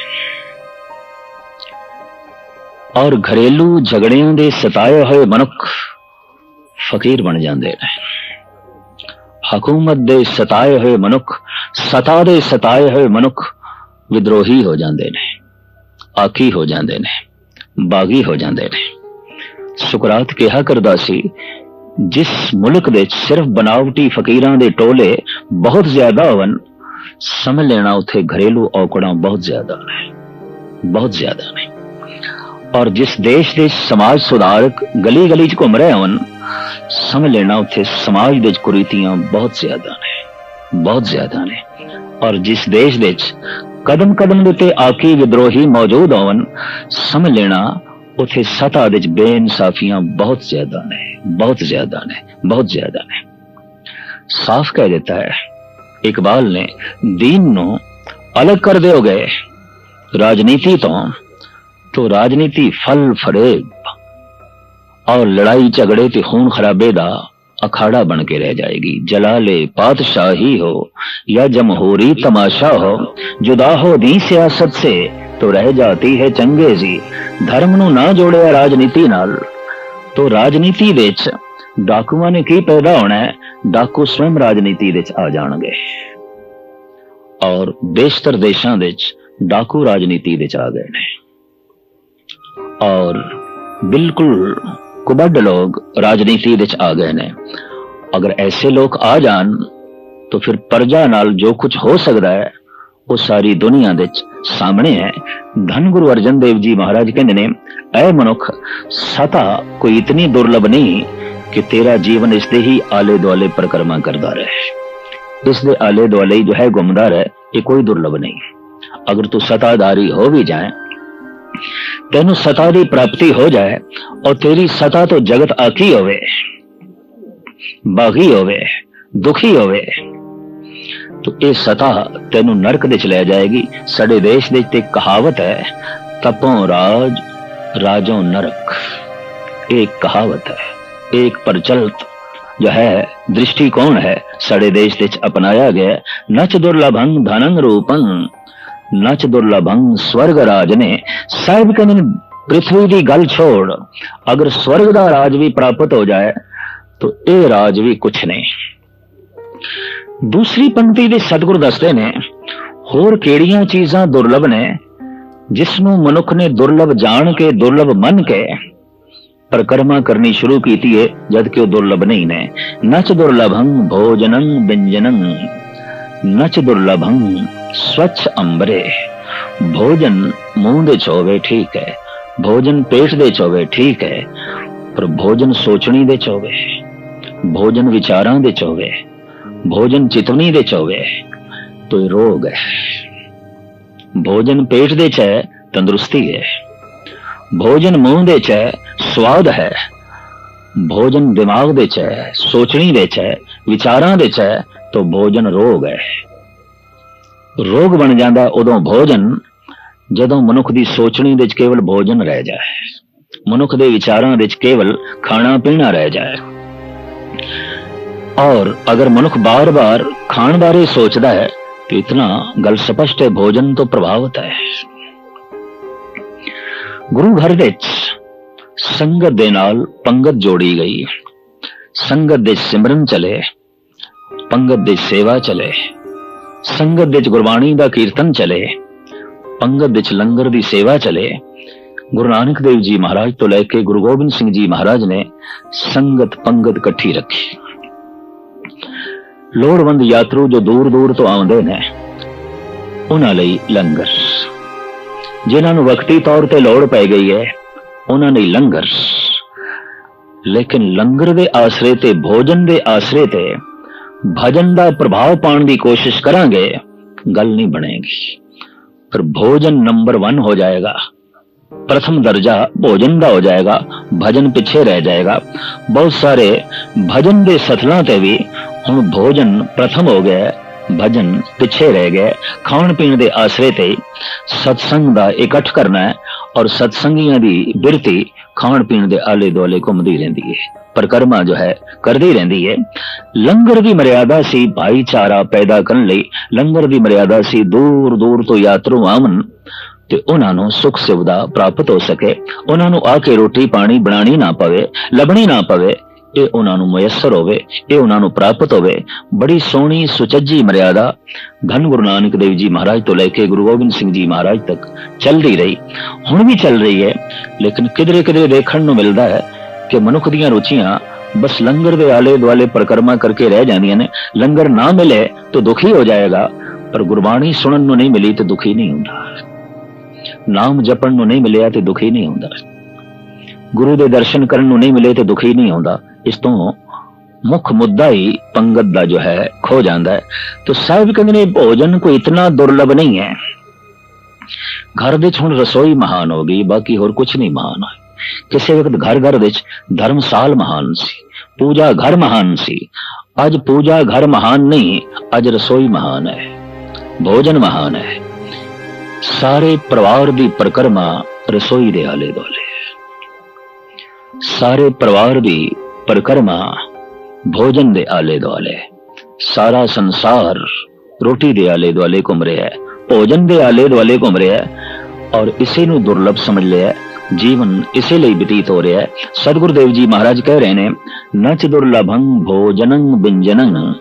ਔਰ ਘਰੇਲੂ ਝਗੜਿਆਂ ਦੇ ਸਤਾਏ ਹੋਏ ਮਨੁੱਖ ਫਕੀਰ ਬਣ ਜਾਂਦੇ ਨੇ। ਹਕੂਮਤ ਦੇ ਸਤਾਏ ਹੋਏ ਮਨੁੱਖ, ਸਤਾ ਦੇ ਸਤਾਏ ਹੋਏ ਮਨੁੱਖ ਵਿਦਰੋਹੀ ਹੋ ਜਾਂਦੇ ਨੇ, ਆਖੀ ਹੋ ਜਾਂਦੇ ਨੇ, ਬਾਗੀ ਹੋ ਜਾਂਦੇ ਨੇ। ਸੁਕਰਾਤ ਕਿਹਾ ਕਰਦਾ ਸੀ, ਜਿਸ ਮੁਲਕ ਦੇ ਸਿਰਫ ਬਨਾਵਟੀ ਫਕੀਰਾਂ ਦੇ ਟੋਲੇ ਬਹੁਤ ਜ਼ਿਆਦਾ ਹੋਵਨ ਸਮਝ ਲੈਣਾ ਉੱਥੇ ਘਰੇਲੂ ਔਕੜਾਂ ਬਹੁਤ ਜ਼ਿਆਦਾ ਨੇ, ਬਹੁਤ ਜ਼ਿਆਦਾ ਨੇ। ਔਰ ਜਿਸ ਦੇਸ਼ ਦੇ ਸਮਾਜ ਸੁਧਾਰਕ ਗਲੀ ਗਲੀ 'ਚ ਘੁੰਮ ਰਹੇ ਹੋਣ ਸਮਝ ਲੈਣਾ ਉੱਥੇ ਸਮਾਜ ਦੇ ਵਿੱਚ ਕੁਰੀਤੀਆਂ ਬਹੁਤ ਜ਼ਿਆਦਾ ਨੇ, ਬਹੁਤ ਜ਼ਿਆਦਾ ਨੇ। ਔਰ ਜਿਸ ਦੇਸ਼ ਦੇ ਵਿੱਚ ਕਦਮ ਕਦਮ ਦੇ ਉੱਤੇ ਆਕੀ ਵਿਦਰੋਹੀ ਮੌਜੂਦ ਹੋਣ ਸਮਝ ਲੈਣਾ ਉਥੇ ਸਤਾ ਦੇ ਵਿੱਚ ਬੇਇਨਸਾਫੀਆਂ ਬਹੁਤ ਜ਼ਿਆਦਾ ਨੇ, ਬਹੁਤ ਜ਼ਿਆਦਾ ਨੇ, ਬਹੁਤ ਜ਼ਿਆਦਾ ਨੇ। ਸਾਫ਼ ਕਹਿ ਦਿੱਤਾ ਹੈ, ਇਕਬਾਲ ਨੇ دین ਨੂੰ ਅਲੱਗ ਕਰ ਦਿਓ ਗਏ। ਰਾਜਨੀਤੀ ਤੋਂ ਤੋਂ ਰਾਜਨੀਤੀ ਫਲ ਫਰੇਬ और लड़ाई झगड़े ते खून खराबे दा अखाड़ा बन के रह जाएगी जलाले पातशाही हो या जमहूरी तमाशा हो जुदा हो दी सियासत से तो रह जाती है चंगेजी ਧਰਮ ਨੂੰ ਨਾ ਜੋੜਿਆ ਰਾਜਨੀਤੀ ਨਾਲ ਤੋਂ ਰਾਜਨੀਤੀ ਵਿੱਚ ਡਾਕੂਆਂ ਨੇ ਕੀ ਪੈਦਾ ਹੋਣਾ ਹੈ ਡਾਕੂ ਸਵੈਮ ਰਾਜਨੀਤੀ ਵਿੱਚ ਆ ਜਾਣਗੇ ਔਰ ਬੇਸ਼ਤਰ ਦੇਸ਼ਾਂ ਵਿੱਚ ਡਾਕੂ ਰਾਜਨੀਤੀ ਵਿੱਚ ਆ ਗਏ ਨੇ ਔਰ ਬਿਲਕੁਲ ਕੁਬੱਡ ਲੋਕ ਰਾਜਨੀਤੀ ਵਿੱਚ ਆ ਗਏ ਨੇ। ਅਗਰ ਐਸੇ ਲੋਕ ਆ ਜਾਣ, ਤਾਂ ਫਿਰ ਪਰਜਾ ਨਾਲ ਜੋ ਕੁਝ ਹੋ ਸਕਦਾ ਹੈ, ਉਹ ਸਾਰੀ ਦੁਨੀਆ ਵਿੱਚ ਸਾਹਮਣੇ ਹੈ। ਧੰਨ ਗੁਰੂ ਅਰਜਨ ਦੇਵ ਜੀ ਮਹਾਰਾਜ ਕਹਿੰਦੇ ਨੇ, ਐ ਮਨੁੱਖ, ਸਤਾ ਕੋਈ ਇਤਨੀ ਦੁਰਲਭ ਨਹੀਂ ਕਿ ਤੇਰਾ ਜੀਵਨ ਇਸ ਦੇ ਹੀ ਆਲੇ ਦੁਆਲੇ ਪ੍ਰਕਰਮਾ ਕਰਦਾ ਰਹੇ। ਇਸ ਦੇ ਆਲੇ ਦੁਆਲੇ ਜੋ ਹੈ ਗੁੰਮਦਾ ਰਹੇ, ਇਹ ਕੋਈ ਦੁਰਲਭ ਨਹੀਂ। ਅਗਰ ਤੂੰ ਸਤਾਧਾਰੀ ਹੋ ਵੀ ਜਾਏ ਤੈਨੂੰ ਸਤਾ ਦੀ ਪ੍ਰਾਪਤੀ ਹੋ ਜਾਏ ਔਰ ਤੇਰੀ ਸਤਾ ਤੋਂ ਜਗਤ ਆਖੀ ਹੋਵੇ ਬਾਗੀ ਹੋਵੇ ਦੁਖੀ ਹੋਵੇ ਤੋ ਇਹ ਸਤਾ ਤੈਨੂੰ ਨਰਕ ਦੇ ਚ ਲੈ ਜਾਏਗੀ ਸਾਡੇ ਦੇਸ਼ ਦੇ ਤੇ ਕਹਾਵਤ ਹੈ ਤਪੋਂ ਰਾਜ ਰਾਜੋਂ ਨਰਕ एक कहावत है एक प्रचलित जो है दृष्टिकोण है साढ़े देश ਵਿੱਚ ਅਪਣਾਇਆ ਗਿਆ ਨਚ ਦੁਰਲਭੰ ਧਨੰ ਰੂਪੰ ਨਚ ਦੁਰਲਭੰ ਸਵਰਗ ਰਾਜ ਨੇ। ਸਾਹਿਬ ਕਹਿੰਦੇ ਨੇ, ਪ੍ਰਿਥਵੀ ਦੀ ਗੱਲ ਛੋੜ। ਅਗਰ ਸਵਰਗ ਦਾ ਰਾਜ ਵੀ ਪ੍ਰਾਪਤ ਹੋ ਜਾਏ, ਤਾਂ ਇਹ ਰਾਜ ਵੀ ਕੁਛ ਨਹੀਂ। ਦੂਸਰੀ ਪੰਕਤੀ ਦੇ ਸਤਿਗੁਰ ਦੱਸਦੇ ਨੇ, ਹੋਰ ਕਿਹੜੀਆਂ ਚੀਜ਼ਾਂ ਦੁਰਲਭ ਨੇ ਜਿਸ ਨੂੰ ਮਨੁੱਖ ਨੇ ਦੁਰਲਭ ਜਾਣ ਕੇ, ਦੁਰਲਭ ਮੰਨ ਕੇ ਪਰਕਰਮਾ ਕਰਨੀ ਸ਼ੁਰੂ ਕੀਤੀ ਹੈ ਜਦ ਕਿ ਉਹ ਦੁਰਲਭ ਨਹੀਂ ਨੇ। ਨਚ ਦੁਰਲਭੰ ਭੋਜਨੰ ਬਿੰਜਨੰ ਨਚ ਦੁਰਲਭੰ ਸਵચ્છ ਅੰਬਰੇ ਭੋਜਨ ਮੂੰਹ ਦੇ ਚ ਹੋਵੇ ਠੀਕ ਹੈ ਭੋਜਨ ਪੇਟ ਦੇ ਚ ਹੋਵੇ ਠੀਕ ਹੈ ਪਰ ਭੋਜਨ ਸੋਚਣੀ ਦੇ ਚ ਹੋਵੇ ਭੋਜਨ ਵਿਚਾਰਾਂ ਦੇ ਚ ਹੋਵੇ ਭੋਜਨ ਚਿਤਵਨੀ ਦੇ ਚ ਹੋਵੇ ਤੋ ਇਹ ਰੋਗ ਹੈ ਭੋਜਨ ਪੇਟ ਦੇ ਚ ਹੈ ਤੰਦਰੁਸਤੀ ਹੈ ਭੋਜਨ ਮੂੰਹ ਦੇ ਚ ਹੈ ਸਵਾਦ ਹੈ ਭੋਜਨ ਦਿਮਾਗ ਦੇ ਚ ਹੈ ਸੋਚਣੀ ਰੋਗ ਬਣ ਜਾਂਦਾ ਉਦੋਂ ਭੋਜਨ, ਜਦੋਂ ਮਨੁੱਖ ਦੀ ਸੋਚਣੀ ਵਿੱਚ ਕੇਵਲ ਭੋਜਨ ਰਹਿ ਜਾਏ। ਮਨੁੱਖ ਦੇ ਵਿਚਾਰਾਂ ਵਿੱਚ ਕੇਵਲ ਖਾਣਾ ਪੀਣਾ ਰਹਿ ਜਾਏ। ਔਰ ਅਗਰ ਮਨੁੱਖ ਬਾਰ-ਬਾਰ ਖਾਣ ਬਾਰੇ ਸੋਚਦਾ ਹੈ, ਤੇ ਇਤਨਾ ਗੱਲ ਸਪਸ਼ਟ ਹੈ, ਭੋਜਨ ਤੋਂ ਪ੍ਰਭਾਵਿਤ ਹੈ। ਗੁਰੂ ਘਰ ਵਿੱਚ ਸੰਗਤ ਦੇ ਨਾਲ ਪੰਗਤ ਜੋੜੀ ਗਈ। ਸੰਗਤ ਦੇ ਸਿਮਰਨ ਚਲੇ, ਪੰਗਤ ਦੀ ਸੇਵਾ ਚਲੇ। ਸੰਗਤ ਵਿੱਚ ਗੁਰਬਾਣੀ ਦਾ ਕੀਰਤਨ ਚਲੇ, ਪੰਗਤ ਵਿੱਚ ਲੰਗਰ ਦੀ ਸੇਵਾ ਚਲੇ, ਗੁਰੂ ਨਾਨਕ ਦੇਵ ਜੀ ਮਹਾਰਾਜ ਤੋਂ ਲੈ ਕੇ ਗੁਰੂ ਗੋਬਿੰਦ ਸਿੰਘ ਜੀ ਮਹਾਰਾਜ ਨੇ ਸੰਗਤ ਪੰਗਤ ਇਕੱਠੀ ਰੱਖੀ। ਲੋੜਵੰਦ ਯਾਤਰੂ ਜੋ ਦੂਰ ਦੂਰ ਤੋਂ ਆਉਂਦੇ ਨੇ, ਉਹਨਾਂ ਲਈ ਲੰਗਰ। ਜਿਨ੍ਹਾਂ ਨੂੰ ਵਕਤੀ ਤੌਰ ਤੇ ਲੋੜ ਪੈ ਗਈ ਹੈ, ਉਹਨਾਂ ਲਈ ਲੰਗਰ। ਲੇਕਿਨ ਲੰਗਰ ਦੇ ਆਸਰੇ ਤੇ, ਭੋਜਨ ਦੇ ਆਸਰੇ ਤੇ ਭਜਨ ਦਾ ਪ੍ਰਭਾਵ ਪਾਉਣ ਦੀ ਕੋਸ਼ਿਸ਼ ਕਰਾਂਗੇ ਗੱਲ ਨਹੀਂ ਬਣੇਗੀ ਫਿਰ ਭੋਜਨ ਨੰਬਰ 1 ਹੋ ਜਾਏਗਾ प्रथम दर्जा भोजन ਦਾ ਹੋ ਜਾਏਗਾ ਭਜਨ ਪਿੱਛੇ ਰਹਿ ਜਾਏਗਾ ਬਹੁਤ ਸਾਰੇ ਭਜਨ ਦੇ ਸਥਲਾਂ ਤੇ ਵੀ ਹੁਣ ਭੋਜਨ ਪ੍ਰਥਮ ਹੋ ਗਿਆ ਭਜਨ ਪਿੱਛੇ ਰਹਿ ਗਏ ਖਾਣ ਪੀਣ ਦੇ ਆਸਰੇ ਤੇ ਸਤਸੰਗ ਦਾ ਇਕੱਠ ਕਰਨਾ ਹੈ ਔਰ ਸਤਸੰਗੀਆਂ ਦੀ ਬਿਰਤੀ ਖਾਣ ਪੀਣ ਦੇ ਆਲੇ ਦੁਆਲੇ ਘੁੰਮਦੀ ਰਹਿੰਦੀ ਹੈ ਪਰਕਰਮਾ ਜੋ ਹੈ, ਕਰਦੀ ਰਹਿੰਦੀ ਹੈ ਲੰਗਰ ਦੀ ਮਰਿਆਦਾ ਸੀ ਭਾਈਚਾਰਾ ਪੈਦਾ ਕਰਨ ਲਈ। ਲੰਗਰ ਦੀ ਮਰਿਆਦਾ ਸੀ ਦੂਰ ਦੂਰ ਤੋਂ ਯਾਤਰੂ ਆਵਨ ਤੇ ਉਹਨਾਂ ਨੂੰ ਸੁੱਖ ਸੁਵਿਧਾ ਪ੍ਰਾਪਤ ਹੋ ਸਕੇ। ਉਹਨਾਂ ਨੂੰ ਆ ਕੇ ਰੋਟੀ ਪਾਣੀ ਬਣਾਣੀ ਨਾ ਪਵੇ, ਲੱਭਣੀ ਨਾ ਪਵੇ। ਇਹ ਉਹਨਾਂ ਨੂੰ ਮੁਯੱਸਰ ਹੋਵੇ, ਇਹ ਉਹਨਾਂ ਨੂੰ ਪ੍ਰਾਪਤ ਹੋਵੇ, ਬੜੀ ਸੋਹਣੀ ਸੁਚੱਜੀ ਮਰਿਆਦਾ ਧੰਨ ਗੁਰੂ ਨਾਨਕ ਦੇਵ ਜੀ ਮਹਾਰਾਜ ਤੋਂ ਲੈ ਕੇ ਗੁਰੂ ਗੋਬਿੰਦ ਸਿੰਘ ਜੀ ਮਹਾਰਾਜ ਤੱਕ ਚੱਲਦੀ ਰਹੀ। ਹੁਣ ਵੀ ਚੱਲ ਰਹੀ ਹੈ, ਲੇਕਿਨ ਕਿਧਰੇ ਕਿਧਰੇ ਦੇਖਣ ਨੂੰ ਮਿਲਦਾ ਹੈ ਕਿ ਮਨੁੱਖ ਦੀਆਂ ਰੁਚੀਆਂ ਬਸ ਲੰਗਰ ਦੇ ਆਲੇ ਦੁਆਲੇ ਪਰਕਰਮਾ ਕਰਕੇ ਰਹਿ ਜਾਂਦੀਆਂ ਨੇ। ਲੰਗਰ ਨਾ ਮਿਲੇ ਤਾਂ ਦੁਖੀ ਹੋ ਜਾਏਗਾ, ਪਰ ਗੁਰਬਾਣੀ ਸੁਣਨ ਨੂੰ ਨਹੀਂ ਮਿਲੀ ਤੇ ਦੁਖੀ ਨਹੀਂ ਹੁੰਦਾ। ਨਾਮ ਜਪਣ ਨੂੰ ਨਹੀਂ ਮਿਲਿਆ ਤੇ ਦੁਖੀ ਨਹੀਂ ਹੁੰਦਾ। ਗੁਰੂ ਦੇ ਦਰਸ਼ਨ ਕਰਨ ਨੂੰ ਨਹੀਂ ਮਿਲੇ ਤੇ ਦੁਖੀ ਨਹੀਂ ਆਉਂਦਾ ਇਸ ਤੋਂ ਮੁੱਖ ਮੁੱਦਾ ਹੀ ਪੰਗਤ ਦਾ ਜੋ ਹੈ, ਖੋ ਜਾਂਦਾ ਹੈ। ਤਾਂ ਸਾਹਿਬ ਕਹਿੰਦੇ ਨੇ, ਭੋਜਨ ਕੋਈ ਇਤਨਾ ਦੁਰਲਭ ਨਹੀਂ ਹੈ। ਘਰ ਵਿੱਚ ਹੁਣ ਰਸੋਈ ਮਹਾਨ ਹੋ ਗਈ, ਬਾਕੀ ਹੋਰ ਕੁਝ ਨਹੀਂ ਮਹਾਨ ਹੈ। ਕਿਸੇ ਵਕਤ ਘਰ ਘਰ ਵਿੱਚ ਧਰਮਸਾਲ ਮਹਾਨ ਸੀ, ਪੂਜਾ ਘਰ ਮਹਾਨ ਸੀ। ਅੱਜ ਪੂਜਾ ਘਰ ਮਹਾਨ ਨਹੀਂ, ਅੱਜ ਰਸੋਈ ਮਹਾਨ ਹੈ। ਭੋਜਨ ਮਹਾਨ ਹੈ। ਸਾਰੇ ਪਰਿਵਾਰ ਦੀ ਪ੍ਰਕਰਮਾ ਰਸੋਈ ਦੇ ਆਲੇ ਦੁਆਲੇ ਸਾਰੇ ਪਰਿਵਾਰ ਦੀ ਪ੍ਰਕਰਮਾ, ਭੋਜਨ ਦੇ ਆਲੇ ਦੁਆਲੇ ਸਾਰਾ ਸੰਸਾਰ ਰੋਟੀ ਦੇ ਆਲੇ ਦੁਆਲੇ ਘੁੰਮ ਰਿਹਾ ਹੈ, ਭੋਜਨ ਦੇ ਆਲੇ ਦੁਆਲੇ ਘੁੰਮ ਰਿਹਾ ਹੈ ਔਰ ਇਸੇ ਨੂੰ ਦੁਰਲਭ ਸਮਝ ਲਿਆ ਜੀਵਨ ਇਸੇ ਲਈ ਬਤੀਤ ਹੋ ਰਿਹਾ ਹੈ। ਸਤਿਗੁਰੂ ਦੇਵ ਜੀ ਮਹਾਰਾਜ ਕਹਿ ਰਹੇ ਨੇ, ਨਚ ਦੁਰਲਭੰ ਭੋਜਨੰ ਬਿੰਜਨੰ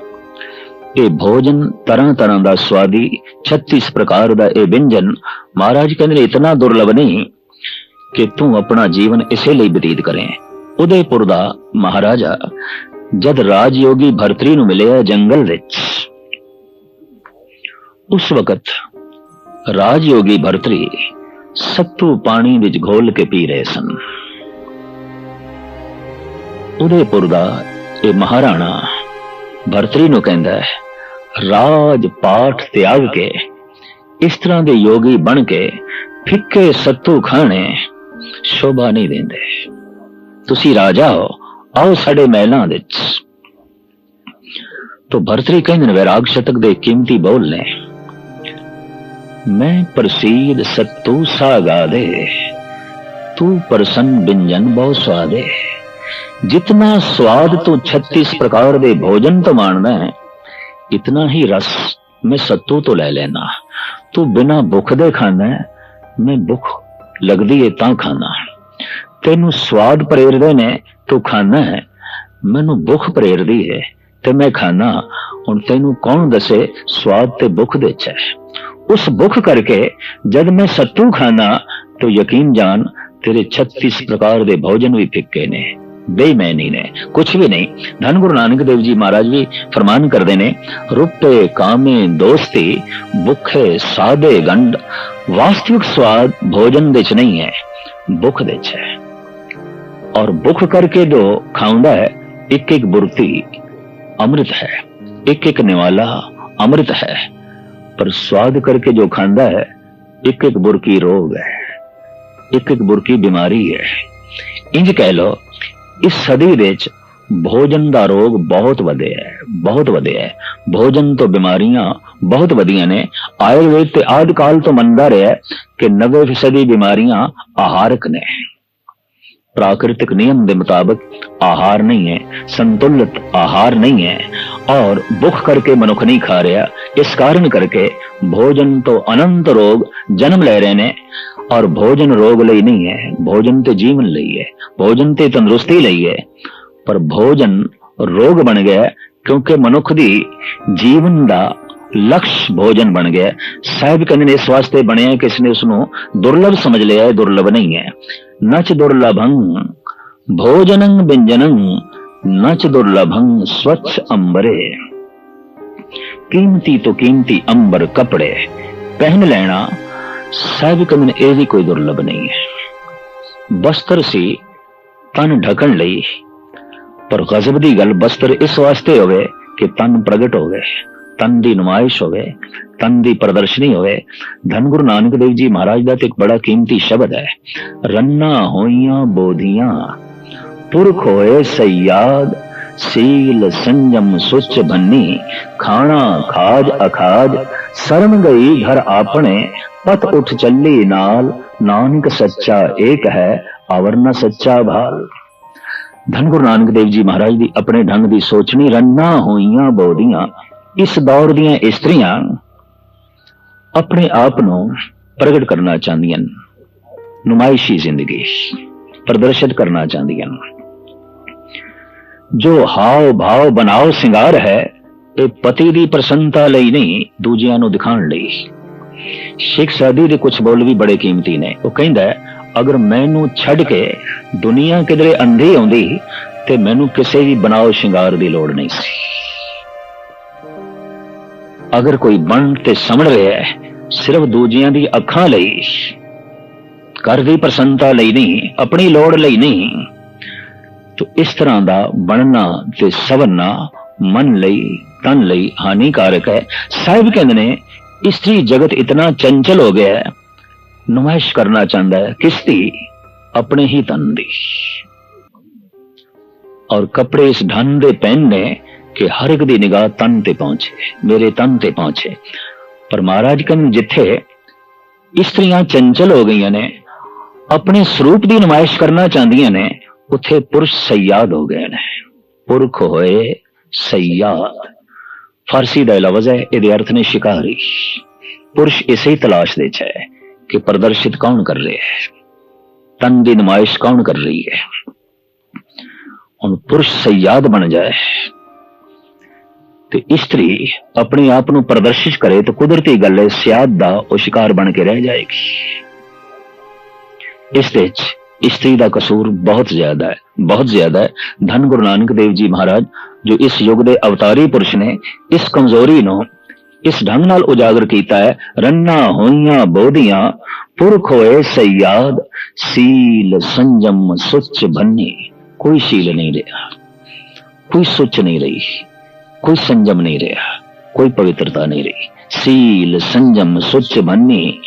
ਇਹ ਭੋਜਨ ਤਰ੍ਹਾਂ ਤਰ੍ਹਾਂ ਦਾ ਸਵਾਦੀ 36 ਪ੍ਰਕਾਰ ਦਾ ਇਹ ਵਿੰਜਨ। ਮਹਾਰਾਜ ਕਹਿੰਦੇ ਇਤਨਾ ਦੁਰਲਭ ਨਹੀਂ ਕਿ ਤੂੰ ਆਪਣਾ ਜੀਵਨ ਇਸੇ ਲਈ ਬਤੀਤ ਕਰੇ। ਉਦੈਪੁਰ ਦਾ ਮਹਾਰਾਜਾ ਜਦ ਰਾਜਯੋਗੀ ਭਰਤਰੀ ਨੂੰ ਮਿਲਿਆ ਜੰਗਲ ਵਿੱਚ, ਉਸ ਵਕਤ ਰਾਜਯੋਗੀ ਭਰਤਰੀ ਸੱਤੂ ਪਾਣੀ ਵਿੱਚ ਘੋਲ ਕੇ ਪੀ ਰਹੇ ਸਨ। ਉਦੈਪੁਰ ਦਾ ਇਹ ਮਹਾਰਾਣਾ ਭਰਤਰੀ ਨੂੰ ਕਹਿੰਦਾ ਹੈ, ਰਾਜ ਪਾਠ ਤਿਆਗ ਕੇ, ਇਸ ਤਰ੍ਹਾਂ ਦੇ ਯੋਗੀ ਬਣ ਕੇ, ਫਿੱਕੇ ਸੱਤੂ ਖਾਣੇ ਸ਼ੋਭਾ ਨਹੀਂ ਦਿੰਦੇ ਤੁਸੀਂ ਰਾਜਾ ਹੋ ਆਓ ਸਾਡੇ ਮਹਿਲਾਂ ਵਿੱਚ ਤੋ ਭਰਤਰੀ ਕਹਿੰਦੇ ਨੇ ਵੈਰਾਗ ਸ਼ਤਕ ਦੇ ਕੀਮਤੀ ਬੋਲ ਨੇ ਮੈਂ ਪ੍ਰਸੀਦ ਸਤੂ ਸਾਗਾਦੇ ਤੂੰ ਪ੍ਰਸੰਨ ਬਿੰਜਨ ਬਹੁ ਸਵਾਦੇ जितना स्वाद तू 36 प्रकार ਦੇ ਭੋਜਨ ਤੋਂ ਮਾਣਦਾ ਹੈ ਇਤਨਾ ਹੀ ਰਸ ਮੈਂ ਸੱਤੂ ਤੋਂ ਲੈ ਲੈਣਾ ਤੂੰ ਬਿਨਾ ਭੁੱਖ ਦੇ ਖਾਣਾ ਹੈ ਮੈਂ ਭੁੱਖ ਲੱਗਦੀ ਹੈ ਤਾਂ ਖਾਣਾ ਤੈਨੂੰ ਸਵਾਦ ਪ੍ਰੇਰਦੇ ਨੇ, ਤੂੰ ਖਾਣਾ ਹੈ। ਮੈਨੂੰ ਭੁੱਖ ਪ੍ਰੇਰਦੀ ਹੈ ਤੇ ਮੈਂ ਖਾਣਾ ਹੁਣ ਤੈਨੂੰ ਕੌਣ ਦੱਸੇ ਸਵਾਦ ਤੇ ਭੁੱਖ ਦੇ ਚ ਉਸ ਭੁੱਖ ਕਰਕੇ ਜਦ ਮੈਂ ਸੱਤੂ ਖਾਣਾ तो ਯਕੀਨ ਜਾਣ ਤੇਰੇ 36 ਪ੍ਰਕਾਰ ਦੇ ਭੋਜਨ ਵੀ ਫਿੱਕੇ ਨੇ। ਬੇਈਮਾਨੀ ਨੇ। ਕੁਝ ਵੀ ਨਹੀਂ, ਧੰਨ ਗੁਰੂ ਨਾਨਕ ਦੇਵ ਜੀ ਮਹਾਰਾਜ ਵੀ ਫਰਮਾਨ ਕਰਦੇ ਨੇ, ਰੁਪੇ ਕਾਮੇ ਦੋਸਤੀ, ਭੁੱਖੇ ਸਾਦੇ ਗੰਡ ਵਾਸਤਵਿਕ ਸਵਾਦ ਭੋਜਨ ਵਿੱਚ ਨਹੀਂ ਹੈ, ਭੁੱਖ ਦੇ ਹੈ। ਔਰ ਭੁੱਖ ਕਰਕੇ ਜੋ ਖਾਉਂਦਾ ਹੈ ਇੱਕ ਇੱਕ ਬੁਰਤੀ ਅੰਮ੍ਰਿਤ ਹੈ ਇੱਕ ਇੱਕ ਨਿਵਾਲਾ ਅੰਮ੍ਰਿਤ ਹੈ, ਪਰ ਸਵਾਦ ਕਰਕੇ ਜੋ ਖਾਂਦਾ ਹੈ ਇੱਕ ਇੱਕ ਬੁਰਕੀ ਰੋਗ ਹੈ ਇੱਕ ਇੱਕ ਬੁਰਕੀ ਬਿਮਾਰੀ ਹੈ। ਇੰਜ ਕਹਿ ਲੋ ਇਸ ਸਦੀ ਵਿੱਚ ਭੋਜਨ ਦਾ ਰੋਗ ਬਹੁਤ ਵਧਿਆ ਹੈ ਬਹੁਤ ਵਧਿਆ ਹੈ ਭੋਜਨ ਤੋਂ ਬਿਮਾਰੀਆਂ ਬਹੁਤ ਵਧੀਆਂ ਨੇ ਆਯੁਰਵੇਦ ਤੇ ਆਦਿ ਕਾਲ ਤੋਂ ਮੰਨਦਾ ਰਿਹਾ ਕਿ 90% ਬਿਮਾਰੀਆਂ ਆਹਾਰਕ ਨੇ प्राकृतिक नियम के मुताबिक आहार नहीं है संतुलित आहार नहीं है और भुख करके मनुख नहीं खा रहा इस कारण करके भोजन तो अनंत रोग जन्म ले रहे ने और भोजन रोग ਲਈ ਨਹੀਂ ਹੈ ਭੋਜਨ ਤੇ ਜੀਵਨ ਲਈ ਹੈ ਭੋਜਨ ਤੇ ਤੰਦਰੁਸਤੀ ਲਈ ਹੈ ਪਰ ਭੋਜਨ ਰੋਗ ਬਣ ਗਿਆ ਕਿਉਂਕਿ ਮਨੁੱਖ ਦੀ ਜੀਵਨ ਦਾ ਲਕਸ਼ ਭੋਜਨ ਬਣ ਗਿਆ ਸਾਹਿਬ ਕਹਿੰਦੇ ਨੇ ਇਸ ਵਾਸਤੇ ਬਣਿਆ ਕਿ ਇਸਨੇ ਉਸ ਨੂੰ ਦੁਰਲਭ ਸਮਝ ਲਿਆ ਹੈ ਦੁਰਲਭ ਨਹੀਂ ਹੈ ਨਚ ਦੁਰਲਭੰ ਭੋਜਨੰ ਵਿੰਜਨੰ ਨਚ ਦੁਰਲਭੰ ਸਵच्छ ਅੰਬਰੇ ਕੀਮਤੀ ਤੋਂ ਕੀਮਤੀ ਅੰਬਰ ਕਪੜੇ ਪਹਿਨ ਲੈਣਾ ਸਾਹਿਬ ਕਹਿੰਦੇ ਇਹ ਵੀ ਕੋਈ ਦੁਰਲਭ ਨਹੀਂ ਹੈ ਬਸਤਰ ਸੀ ਤਨ ਢਕਣ ਲਈ ਪਰ ਗਜ਼ਬ ਦੀ ਗੱਲ ਬਸਤਰ ਇਸ ਵਾਸਤੇ ਹੋਵੇ ਕਿ ਤਨ ਪ੍ਰਗਟ ਹੋਵੇ ਤਨ ਦੀ ਨੁਮਾਇਸ਼ ਹੋਵੇ ਤਨ ਦੀ ਪ੍ਰਦਰਸ਼ਨੀ ਹੋਵੇ ਧੰਨ ਗੁਰੂ ਨਾਨਕ ਦੇਵ ਜੀ ਮਹਾਰਾਜ ਦਾ ਤੇ ਇੱਕ ਬੜਾ ਕੀਮਤੀ ਸ਼ਬਦ ਹੈ ਰੰਨਾ ਹੋਈਆਂ ਬੋਧੀਆਂ ਪੁਰਖ ਹੋਏ ਸਯਾਦ, ਸੀਲ ਸੰਜਮ ਸੁਚ ਬੰਨੀ, ਖਾਣਾ ਖਾਜ ਅਖਾਜ ਸ਼ਰਮ ਗਈ ਘਰ ਆਪਣੇ, ਪਤ ਉਠ ਚੱਲੀ ਨਾਲ, ਨਾਨਕ ਸੱਚਾ ਏਕ ਹੈ ਅਵਰ ਨ ਸੱਚਾ ਭਾਲ। ਧੰਨ ਗੁਰੂ ਨਾਨਕ ਦੇਵ ਜੀ ਮਹਾਰਾਜ ਦੀ ਆਪਣੇ ਢੰਗ ਦੀ ਸੋਚਣੀ, ਰੰਨਾ ਹੋਈਆਂ ਬੋਧੀਆਂ, ਇਸ ਦੌਰ ਦੀਆਂ ਇਸਤਰੀਆਂ ਆਪਣੇ ਆਪ ਨੂੰ ਪ੍ਰਗਟ ਕਰਨਾ ਚਾਹੁੰਦੀਆਂ ਨੁਮਾਇਸ਼ੀ ਜ਼ਿੰਦਗੀ ਪ੍ਰਦਰਸ਼ਿਤ ਕਰਨਾ ਚਾਹੁੰਦੀਆਂ ਜੋ ਹਾਵ ਭਾਵ ਬਣਾਓ ਸਿੰਗਾਰ ਹੈ, ਇਹ ਪਤੀ ਦੀ ਪ੍ਰਸੰਨਤਾ ਲਈ ਨਹੀਂ, ਦੂਜਿਆਂ ਨੂੰ ਦਿਖਾਉਣ ਲਈ। ਸ਼ੇਖ ਸਾਦੀ ਦੇ ਕੁਝ ਬੋਲ ਵੀ ਬੜੇ ਕੀਮਤੀ ਨੇ। ਉਹ ਕਹਿੰਦਾ, ਅਗਰ ਮੈਨੂੰ ਛੱਡ ਕੇ ਦੁਨੀਆ ਕਿਧਰੇ ਅੰਧੀ ਆਉਂਦੀ, ਤੇ ਮੈਨੂੰ ਕਿਸੇ ਵੀ ਬਣਾਓ ਸ਼ਿੰਗਾਰ ਦੀ ਲੋੜ ਨਹੀਂ ਸੀ। ਅਗਰ ਕੋਈ ਬਣ ਤੇ ਸਮਣ ਰਿਹਾ ਹੈ, ਸਿਰਫ ਦੂਜਿਆਂ ਦੀ ਅੱਖਾਂ ਲਈ, ਘਰ ਦੀ ਪ੍ਰਸੰਨਤਾ ਲਈ ਨਹੀਂ, ਆਪਣੀ ਲੋੜ ਲਈ ਨਹੀਂ ਤੋ ਇਸ ਤਰ੍ਹਾਂ ਦਾ ਬਣਨਾ ਤੇ ਸਵਰਨਾ ਮਨ ਲਈ, ਤਨ ਲਈ ਹਾਨੀਕਾਰਕ ਹੈ। ਸਾਹਿਬ ਕਹਿੰਦੇ ਨੇ, ਇਸਤਰੀ ਜਗਤ ਇਤਨਾ ਚੰਚਲ ਹੋ ਗਿਆ ਹੈ, ਨੁਮਾਇਸ਼ ਕਰਨਾ ਚਾਹੁੰਦਾ ਹੈ ਕਿਸ ਦੀ ਆਪਣੇ ਹੀ ਤਨ ਦੀ। ਔਰ ਕੱਪੜੇ ਇਸ ਢੰਗ ਦੇ ਪਹਿਨਨੇ ਕਿ ਹਰ ਇੱਕ ਦੀ ਨਿਗਾਹ ਤਨ ਤੇ ਪਹੁੰਚੇ, ਮੇਰੇ ਤਨ ਤੇ ਪਹੁੰਚੇ। ਪਰ ਮਹਾਰਾਜ ਕਹਿੰਦੇ ਜਿੱਥੇ ਇਸਤਰੀਆਂ ਚੰਚਲ ਹੋ ਗਈਆਂ ਨੇ, ਆਪਣੇ ਸਰੂਪ ਦੀ ਨੁਮਾਇਸ਼ ਕਰਨਾ ਚਾਹੁੰਦੀਆਂ ਨੇ ਉੱਥੇ ਪੁਰਸ਼ ਸਯਾਦ ਹੋ ਗਏ ਨੇ। ਪੁਰਖ ਹੋਏ ਸਯਾਦ। ਫਾਰਸੀ ਦਾ ਲਫ਼ਜ਼ ਹੈ, ਇਹਦੇ ਅਰਥ ਨੇ ਸ਼ਿਕਾਰੀ। ਪੁਰਸ਼ ਇਸੇ ਹੀ ਤਲਾਸ਼ ਦੇ ਚ ਹੈ ਕਿ ਪ੍ਰਦਰਸ਼ਿਤ ਕੌਣ ਕਰ ਰਿਹਾ ਹੈ। ਤਨ ਦੀ ਨੁਮਾਇਸ਼ ਕੌਣ ਕਰ ਰਹੀ ਹੈ। ਹੁਣ ਪੁਰਸ਼ ਸਯਾਦ ਬਣ ਜਾਏ ਤੇ ਇਸਤਰੀ ਆਪਣੇ ਆਪ ਨੂੰ ਪ੍ਰਦਰਸ਼ਿਤ ਕਰੇ ਤਾਂ ਕੁਦਰਤੀ ਗੱਲ ਹੈ, ਸਿਆਦ ਦਾ ਉਹ ਸ਼ਿਕਾਰ ਬਣ ਕੇ ਰਹਿ ਜਾਏਗੀ। ਇਸ ਦੇ ਵਿੱਚ ਇਸਤਰੀ ਦਾ ਕਸੂਰ ਬਹੁਤ ਜ਼ਿਆਦਾ ਹੈ, ਬਹੁਤ ਜ਼ਿਆਦਾ ਹੈ। ਧੰਨ ਗੁਰੂ ਨਾਨਕ ਦੇਵ ਜੀ ਮਹਾਰਾਜ, ਜੋ ਇਸ ਯੁੱਗ ਦੇ ਅਵਤਾਰੀ ਪੁਰਸ਼ ਨੇ ਇਸ ਕਮਜ਼ੋਰੀ ਨੂੰ ਇਸ ਢੰਗ ਨਾਲ ਉਜਾਗਰ ਕੀਤਾ ਹੈ, ਰੰਨਾ ਹੋਈਆਂ ਬੋਧੀਆਂ, ਪੁਰਖ ਹੋਏ ਸਯਾਦ, ਸੀਲ ਸੰਜਮ ਸੁੱਚ ਬੰਨੀ। ਕੋਈ ਸੀਲ ਨਹੀਂ ਰਿਹਾ, ਕੋਈ ਸੁੱਚ ਨਹੀਂ ਰਹੀ, ਕੋਈ ਸੰਜਮ ਨਹੀਂ ਰਿਹਾ, ਕੋਈ ਪਵਿੱਤਰਤਾ ਨਹੀਂ ਰਹੀ। ਸੀਲ ਸੰਜਮ ਸੁੱਚ ਬੰਨੀ।